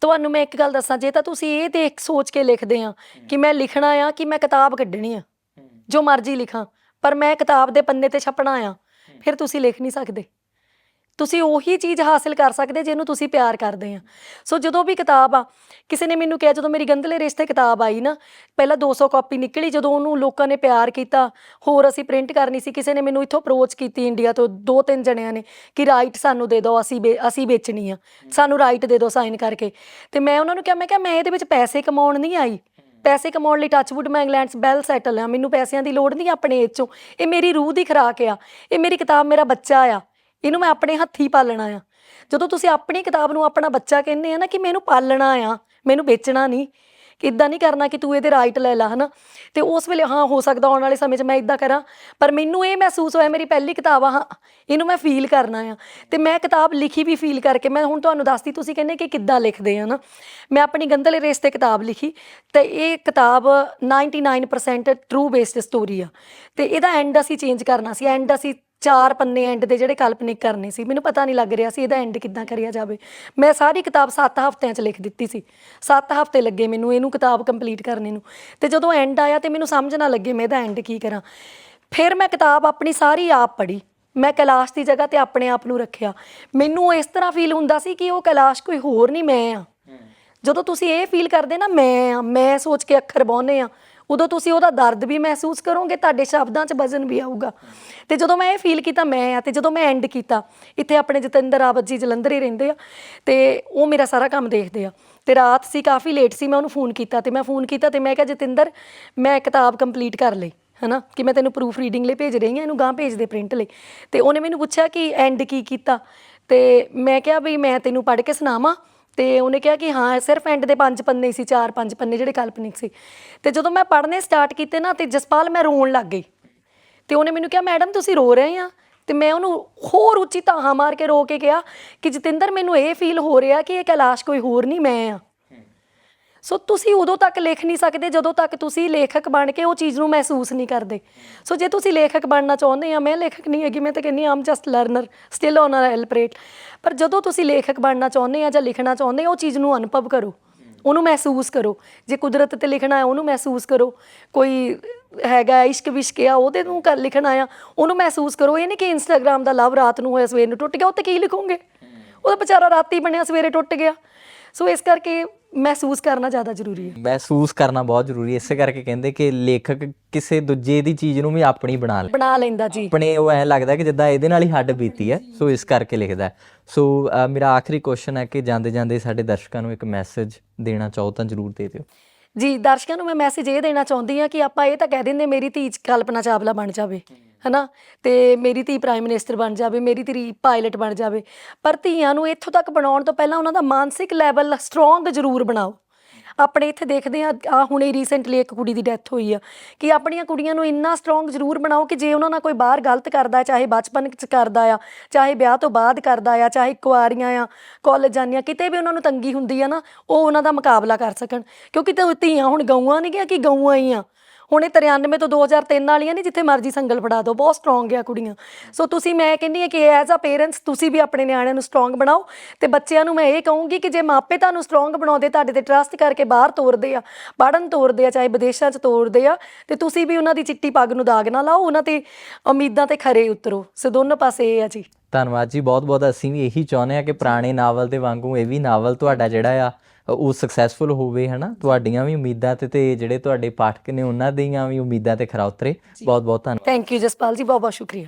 ਤੁਹਾਨੂੰ ਮੈਂ ਇੱਕ ਗੱਲ ਦੱਸਾਂ ਜੇ ਤਾਂ ਤੁਸੀਂ ਇਹ ਦੇਖ ਸੋਚ ਕੇ ਲਿਖਦੇ ਆ ਕਿ ਮੈਂ ਲਿਖਣਾ ਆ ਕਿ ਮੈਂ ਕਿਤਾਬ ਕੱਢਣੀ ਆ ਜੋ ਮਰਜ਼ੀ ਲਿਖਾਂ ਪਰ ਮੈਂ ਕਿਤਾਬ ਦੇ ਪੰਨੇ ਤੇ ਛਪਣਾ ਆ ਫਿਰ ਤੁਸੀਂ ਲਿਖ ਨਹੀਂ ਸਕਦੇ। ਤੁਸੀਂ ਉਹੀ ਚੀਜ਼ ਹਾਸਿਲ ਕਰ ਸਕਦੇ ਜਿਹਨੂੰ ਤੁਸੀਂ ਪਿਆਰ ਕਰਦੇ ਆ। ਸੋ ਜਦੋਂ ਵੀ ਕਿਤਾਬ ਆ, ਕਿਸੇ ਨੇ ਮੈਨੂੰ ਕਿਹਾ, ਜਦੋਂ ਮੇਰੀ ਗੰਧਲੇ ਰਿਸ਼ਤੇ ਕਿਤਾਬ ਆਈ ਨਾ, ਪਹਿਲਾਂ 200 ਕਾਪੀ ਨਿਕਲੀ, ਜਦੋਂ ਉਹਨੂੰ ਲੋਕਾਂ ਨੇ ਪਿਆਰ ਕੀਤਾ, ਹੋਰ ਅਸੀਂ ਪ੍ਰਿੰਟ ਕਰਨੀ ਸੀ, ਕਿਸੇ ਨੇ ਮੈਨੂੰ ਇੱਥੋਂ ਅਪਰੋਚ ਕੀਤੀ ਇੰਡੀਆ ਤੋਂ ਦੋ ਤਿੰਨ ਜਣਿਆਂ ਨੇ, ਕਿ ਰਾਈਟ ਸਾਨੂੰ ਦੇ ਦਿਓ, ਅਸੀਂ ਵੇ- ਅਸੀਂ ਵੇਚਣੀ ਆ। ਸਾਨੂੰ ਰਾਈਟ ਦੇ ਦਿਓ ਸਾਈਨ ਕਰਕੇ। ਤੇ ਮੈਂ ਉਹਨਾਂ ਨੂੰ ਕਿਹਾ, ਮੈਂ ਕਿਹਾ, ਮੈਂ ਇਹਦੇ ਵਿੱਚ ਪੈਸੇ ਕਮਾਉਣ ਨਹੀਂ ਆਈ। ਪੈਸੇ ਕਮਾਉਣ ਲਈ ਟੱਚਵੁੱਡ ਮੈਂ ਇੰਗਲੈਂਡਸ 'ਚ ਬੈਲ ਸੈਟਲ ਆ। ਮੈਨੂੰ ਪੈਸਿਆਂ ਦੀ ਲੋੜ ਨਹੀਂ ਆਪਣੇ ਇਹ 'ਚੋਂ ਇਹ ਮੇਰੀ ਰੂਹ ਦੀ ਖੁਰਾਕ ਆ। ਇਹ ਮੇਰੀ ਕਿਤਾਬ, ਮੇਰਾ ਬੱਚਾ ਆ। ਇਹਨੂੰ ਮੈਂ ਆਪਣੇ ਹੱਥੀ ਪਾਲਣਾ ਆ। ਜਦੋਂ ਤੁਸੀਂ ਆਪਣੀ ਕਿਤਾਬ ਨੂੰ ਆਪਣਾ ਬੱਚਾ ਕਹਿੰਦੇ ਆ ਨਾ ਕਿ ਮੈਨੂੰ ਪਾਲਣਾ ਆ ਮੈਨੂੰ ਵੇਚਣਾ ਨਹੀਂ, ਕਿ ਇਦਾਂ ਨਹੀਂ ਕਰਨਾ ਕਿ ਤੂੰ ਇਹਦੇ ਰਾਈਟ ਲੈ ਲਾ, ਹਨਾ? ਤੇ ਉਸ ਵੇਲੇ ਹਾਂ, ਹੋ ਸਕਦਾ ਆਉਣ ਵਾਲੇ ਸਮੇਂ 'ਚ ਮੈਂ ਇਦਾਂ ਕਰਾਂ, ਪਰ ਮੈਨੂੰ ਇਹ ਮਹਿਸੂਸ ਹੋਇਆ ਮੇਰੀ ਪਹਿਲੀ ਕਿਤਾਬ ਆ, ਹਾਂ, ਇਹਨੂੰ ਮੈਂ ਫੀਲ ਕਰਨਾ ਆ। ਤੇ ਮੈਂ ਕਿਤਾਬ ਲਿਖੀ ਵੀ ਫੀਲ ਕਰਕੇ, ਮੈਂ ਹੁਣ ਤੁਹਾਨੂੰ ਦੱਸਦੀ, ਤੁਸੀਂ ਕਹਿੰਦੇ ਕਿ ਕਿੱਦਾਂ ਲਿਖਦੇ ਆ ਨਾ ਮੈਂ ਆਪਣੀ ਗੰਦਲੇ ਰੇਸ ਤੇ ਕਿਤਾਬ ਲਿਖੀ, ਤੇ ਇਹ ਕਿਤਾਬ 99% ਟਰੂ ਬੇਸਡ ਸਟੋਰੀ ਆ। ਤੇ ਇਹਦਾ ਐਂਡ ਅਸੀਂ ਚੇਂਜ ਕਰਨਾ ਸੀ ਐਂਡ ਅਸੀਂ ਚਾਰ ਪੰਨੇ ਐਂਡ ਦੇ ਜਿਹੜੇ ਕਾਲਪਨਿਕ ਕਰਨੇ ਸੀ ਮੈਨੂੰ ਪਤਾ ਨਹੀਂ ਲੱਗ ਰਿਹਾ ਸੀ ਇਹਦਾ ਐਂਡ ਕਿੱਦਾਂ ਕਰਿਆ ਜਾਵੇ। ਮੈਂ ਸਾਰੀ ਕਿਤਾਬ 7 ਹਫ਼ਤਿਆਂ 'ਚ ਲਿਖ ਦਿੱਤੀ ਸੀ। 7 ਹਫ਼ਤੇ ਲੱਗੇ ਮੈਨੂੰ ਇਹਨੂੰ ਕਿਤਾਬ ਕੰਪਲੀਟ ਕਰਨੇ ਨੂੰ। ਤੇ ਜਦੋਂ ਐਂਡ ਆਇਆ ਤੇ ਮੈਨੂੰ ਸਮਝ ਨਾ ਲੱਗੇ ਮੈਂ ਇਹਦਾ ਐਂਡ ਕੀ ਕਰਾਂ। ਫਿਰ ਮੈਂ ਕਿਤਾਬ ਆਪਣੀ ਸਾਰੀ ਆਪ ਪੜ੍ਹੀ। ਮੈਂ ਕੈਲਾਸ਼ ਦੀ ਜਗ੍ਹਾ ਤੇ ਆਪਣੇ ਆਪ ਨੂੰ ਰੱਖਿਆ। ਮੈਨੂੰ ਇਸ ਤਰ੍ਹਾਂ ਫੀਲ ਹੁੰਦਾ ਸੀ ਕਿ ਉਹ ਕੈਲਾਸ਼ ਕੋਈ ਹੋਰ ਨਹੀਂ ਮੈਂ ਆ ਜਦੋਂ ਤੁਸੀਂ ਇਹ ਫੀਲ ਕਰਦੇ ਨਾ ਮੈਂ ਆ ਮੈਂ ਸੋਚ ਕੇ ਅੱਖਰ ਪਾਉਂਦੇ ਆ ਉਦੋਂ ਤੁਸੀਂ ਉਹਦਾ ਦਰਦ ਵੀ ਮਹਿਸੂਸ ਕਰੋਗੇ, ਤੁਹਾਡੇ ਸ਼ਬਦਾਂ 'ਚ ਵਜ਼ਨ ਵੀ ਆਊਗਾ। ਤੇ ਜਦੋਂ ਮੈਂ ਇਹ ਫੀਲ ਕੀਤਾ, ਮੈਂ ਆ, ਤੇ ਜਦੋਂ ਮੈਂ ਐਂਡ ਕੀਤਾ, ਇੱਥੇ ਆਪਣੇ ਜਤਿੰਦਰ ਰਾਵਤ ਜੀ ਜਲੰਧਰ ਹੀ ਰਹਿੰਦੇ ਆ, ਤੇ ਉਹ ਮੇਰਾ ਸਾਰਾ ਕੰਮ ਦੇਖਦੇ ਆ। ਤੇ ਰਾਤ ਸੀ, ਕਾਫੀ ਲੇਟ ਸੀ, ਮੈਂ ਉਹਨੂੰ ਫੋਨ ਕੀਤਾ, ਤੇ ਮੈਂ ਫੋਨ ਕੀਤਾ, ਤੇ ਮੈਂ ਕਿਹਾ, ਜਤਿੰਦਰ, ਮੈਂ ਕਿਤਾਬ ਕੰਪਲੀਟ ਕਰ ਲਈ, ਹਨਾ? ਕਿ ਮੈਂ ਤੈਨੂੰ ਪ੍ਰੂਫ ਰੀਡਿੰਗ ਲਈ ਭੇਜ ਰਹੀ ਹਾਂ, ਇਹਨੂੰ ਗਾਂ ਭੇਜ ਦੇ ਪ੍ਰਿੰਟ ਲਈ। ਤੇ ਉਹਨੇ ਮੈਨੂੰ ਪੁੱਛਿਆ ਕਿ ਐਂਡ ਕੀ ਕੀਤਾ? ਤੇ ਮੈਂ ਕਿਹਾ ਵੀ ਮੈਂ ਤੈਨੂੰ ਪੜ੍ਹ ਕੇ ਸੁਣਾਵਾਂ ਤੇ ਉਹਨੇ ਕਿਹਾ ਕਿ ਹਾਂ, ਸਿਰਫ ਐਂਡ ਦੇ ਪੰਜ ਪੰਨੇ ਸੀ, ਚਾਰ ਪੰਜ ਪੰਨੇ ਜਿਹੜੇ ਕਾਲਪਨਿਕ ਸੀ। ਤੇ ਜਦੋਂ ਮੈਂ ਪੜ੍ਹਨੇ ਸਟਾਰਟ ਕੀਤੇ ਨਾ, ਤੇ ਜਸਪਾਲ ਮੈਂ ਰੋਣ ਲੱਗ ਗਈ। ਤੇ ਉਹਨੇ ਮੈਨੂੰ ਕਿਹਾ, ਮੈਡਮ, ਤੁਸੀਂ ਰੋ ਰਹੇ ਆ? ਤੇ ਮੈਂ ਉਹਨੂੰ ਹੋਰ ਉੱਚੀ ਤਾਹਾਂ ਮਾਰ ਕੇ ਰੋ ਕੇ ਕਿਹਾ ਕਿ, ਜਤਿੰਦਰ, ਮੈਨੂੰ ਇਹ ਫੀਲ ਹੋ ਰਿਹਾ ਕਿ ਇਹ ਕੈਲਾਸ਼ ਕੋਈ ਹੋਰ ਨਹੀਂ, ਮੈਂ ਆ। ਸੋ ਤੁਸੀਂ ਉਦੋਂ ਤੱਕ ਲਿਖ ਨਹੀਂ ਸਕਦੇ, ਜਦੋਂ ਤੱਕ ਤੁਸੀਂ ਲੇਖਕ ਬਣ ਕੇ ਉਹ ਚੀਜ਼ ਨੂੰ ਮਹਿਸੂਸ ਨਹੀਂ ਕਰਦੇ। ਸੋ ਜੇ ਤੁਸੀਂ ਲੇਖਕ ਬਣਨਾ ਚਾਹੁੰਦੇ ਆ, ਮੈਂ ਲੇਖਕ ਨਹੀਂ ਹੈਗੀ, ਮੈਂ ਤਾਂ ਕਹਿੰਦੀ am just learner still on a ਹੈਲਪਰੇਟ ਪਰ ਜਦੋਂ ਤੁਸੀਂ ਲੇਖਕ ਬਣਨਾ ਚਾਹੁੰਦੇ ਆ ਜਾਂ ਲਿਖਣਾ ਚਾਹੁੰਦੇ ਆ ਉਹ ਚੀਜ਼ ਨੂੰ ਅਨੁਭਵ ਕਰੋ। ਉਹਨੂੰ ਮਹਿਸੂਸ ਕਰੋ। ਜੇ ਕੁਦਰਤ ਤੇ ਲਿਖਣਾ ਹੈ, ਉਹਨੂੰ ਮਹਿਸੂਸ ਕਰੋ। ਕੋਈ ਹੈਗਾ ਇਸ਼ਕ ਵਿਸ਼ਕ ਆ, ਉਹਦੇ ਨੂੰ ਕਰ ਲਿਖਣਾ ਆ, ਉਹਨੂੰ ਮਹਿਸੂਸ ਕਰੋ। ਇਹ ਨਹੀਂ ਕਿ ਇੰਸਟਾਗ੍ਰam ਦਾ ਲਵ ਰਾਤ ਨੂੰ ਹੋਇਆ, ਸਵੇਰ ਨੂੰ ਟੁੱਟ ਗਿਆ ਉਹ ਤੇ ਕੀ ਲਿਖੋਗੇ? ਉਹਦਾ ਵਿਚਾਰਾ ਰਾਤੀ ਬਣਿਆ, ਸਵੇਰੇ ਟੁੱਟ ਗਿਆ। ਸੋ ਇਸ ਕਰਕੇ ਮਹਿਸੂਸ ਕਰਨਾ ਜ਼ਿਆਦਾ ਜ਼ਰੂਰੀ ਹੈ। ਮਹਿਸੂਸ ਕਰਨਾ ਬਹੁਤ ਜ਼ਰੂਰੀ ਹੈ। ਇਸੇ ਕਰਕੇ ਕਹਿੰਦੇ ਕਿ ਲੇਖਕ ਕਿਸੇ ਦੂਜੇ ਦੀ ਚੀਜ਼ ਨੂੰ ਵੀ ਆਪਣੀ ਬਣਾ ਲੈ। ਬਣਾ ਲੈਂਦਾ ਜੀ। ਆਪਣੇ ਉਹ ਐ ਲੱਗਦਾ ਕਿ ਜਿੱਦਾਂ ਇਹਦੇ ਨਾਲ ਹੀ ਹੱਡ ਬੀਤੀ ਹੈ ਸੋ ਇਸ ਕਰਕੇ ਲਿਖਦਾ। ਸੋ ਮੇਰਾ ਆਖਰੀ ਕੁਐਸਚਨ ਹੈ ਕਿ ਜਾਂਦੇ ਜਾਂਦੇ ਸਾਡੇ ਦਰਸ਼ਕਾਂ ਨੂੰ ਇੱਕ ਮੈਸੇਜ ਦੇਣਾ ਚਾਹੋ ਤਾਂ ਜ਼ਰੂਰ ਦੇ ਦਿਓ। ਜੀ ਦਰਸ਼ਕਾਂ ਨੂੰ ਮੈਂ ਮੈਸੇਜ ਇਹ ਦੇਣਾ ਚਾਹੁੰਦੀ ਹਾਂ ਕਿ ਆਪਾਂ ਇਹ ਤਾਂ ਕਹਿ ਦਿੰਦੇ ਮੇਰੀ ਧੀ ਕਲਪਨਾ ਚਾਵਲਾ ਬਣ ਜਾਵੇ। ਹਨਾ? ਤੇ ਮੇਰੀ ਧੀ ਪ੍ਰਾਈਮ ਮਿਨਿਸਟਰ ਬਣ ਜਾਵੇ, ਮੇਰੀ ਧੀ ਪਾਇਲਟ ਬਣ ਜਾਵੇ। ਪਰ ਧੀਆਂ ਨੂੰ ਇੱਥੋਂ ਤੱਕ ਬਣਾਉਣ ਤੋਂ ਪਹਿਲਾਂ ਉਹਨਾਂ ਦਾ ਮਾਨਸਿਕ ਲੈਵਲ ਸਟਰੋਂਗ ਜ਼ਰੂਰ ਬਣਾਓ। ਆਪਣੇ ਇੱਥੇ ਦੇਖਦੇ ਆ ਆ ਹੁਣੇ ਰੀਸੈਂਟਲੀ ਇੱਕ ਕੁੜੀ ਦੀ ਡੈਥ ਹੋਈ ਆ। ਕਿ ਆਪਣੀਆਂ ਕੁੜੀਆਂ ਨੂੰ ਇੰਨਾ ਸਟਰੋਂਗ ਜ਼ਰੂਰ ਬਣਾਓ ਕਿ ਜੇ ਉਹਨਾਂ ਨਾਲ ਕੋਈ ਬਾਹਰ ਗਲਤ ਕਰਦਾ, ਚਾਹੇ ਬਚਪਨ ਚ ਕਰਦਾ ਆ, ਚਾਹੇ ਵਿਆਹ ਤੋਂ ਬਾਅਦ ਕਰਦਾ ਆ, ਚਾਹੇ ਕੁਆਰੀਆਂ ਆ ਕਾਲਜ ਜਾਂਦੀਆਂ, ਕਿਤੇ ਵੀ ਉਹਨਾਂ ਨੂੰ ਤੰਗੀ ਹੁੰਦੀ ਆ ਨਾ, ਉਹ ਉਹਨਾਂ ਦਾ ਮੁਕਾਬਲਾ ਕਰ ਸਕਣ। ਕਿਉਂਕਿ ਤੇ ਧੀਆਂ ਹੁਣ ਗਊਆਂ ਨਹੀਂ ਕਿ ਗਊਆਂ ਹੀ ਆ। ਹੁਣ ਇਹ 93 ਤੋਂ 2003 ਵਾਲੀਆਂ ਨਹੀਂ ਜਿੱਥੇ ਮਰਜ਼ੀ ਸੰਗਲ ਫੜਾ ਦਿਓ, ਬਹੁਤ ਸਟਰੋਂਗ ਆ ਕੁੜੀਆਂ। ਸੋ ਤੁਸੀਂ, ਮੈਂ ਕਹਿੰਦੀ ਹਾਂ ਕਿ ਐਜ਼ ਅ ਪੇਰੈਂਟਸ ਤੁਸੀਂ ਵੀ ਆਪਣੇ ਨਿਆਣਿਆਂ ਨੂੰ ਸਟਰੋਂਗ ਬਣਾਓ ਤੇ ਬੱਚਿਆਂ ਨੂੰ ਮੈਂ ਇਹ ਕਹੂੰਗੀ ਕਿ ਜੇ ਮਾਪੇ ਤੁਹਾਨੂੰ ਸਟਰੋਂਗ ਬਣਾਉਂਦੇ, ਤੁਹਾਡੇ ਤੇ ਟਰਸਟ ਕਰਕੇ ਬਾਹਰ ਤੋਰਦੇ ਆ ਪੜਨ ਤੋਰਦੇ ਆ, ਚਾਹੇ ਵਿਦੇਸ਼ਾਂ 'ਚ ਤੋਰਦੇ ਆ, ਤੇ ਤੁਸੀਂ ਵੀ ਉਹਨਾਂ ਦੀ ਚਿੱਟੀ ਪੱਗ ਨੂੰ ਦਾਗ ਨਾ ਲਾਓ, ਉਹਨਾਂ ਤੇ ਉਮੀਦਾਂ ਤੇ ਖਰੇ ਉਤਰੋ। ਸੋ ਦੋਨੋਂ ਪਾਸੇ ਇਹ ਆ ਜੀ। ਧੰਨਵਾਦ ਜੀ ਬਹੁਤ ਬਹੁਤ ਅਸੀਂ ਵੀ ਇਹੀ ਚਾਹੁੰਦੇ ਆ ਕਿ ਪੁਰਾਣੇ ਨਾਵਲ ਦੇ ਵਾਂਗੂ ਇਹ ਵੀ ਨਾਵਲ ਤੁਹਾਡਾ ਜਿਹੜਾ ਆ ਉਹ ਸਕਸੈਸਫੁਲ ਹੋਵੇ ਹਨਾ? ਤੁਹਾਡੀਆਂ ਵੀ ਉਮੀਦਾਂ ਤੇ ਤੇ ਜਿਹੜੇ ਤੁਹਾਡੇ ਪਾਠਕ ਨੇ ਉਹਨਾਂ ਦੀਆਂ ਵੀ ਉਮੀਦਾਂ ਤੇ ਖਰਾ ਉਤਰੇ। ਬਹੁਤ ਬਹੁਤ ਧੰਨਵਾਦ। ਥੈਂਕ ਯੂ ਜਸਪਾਲ ਜੀ ਬਹੁਤ ਬਹੁਤ ਸ਼ੁਕਰੀਆ।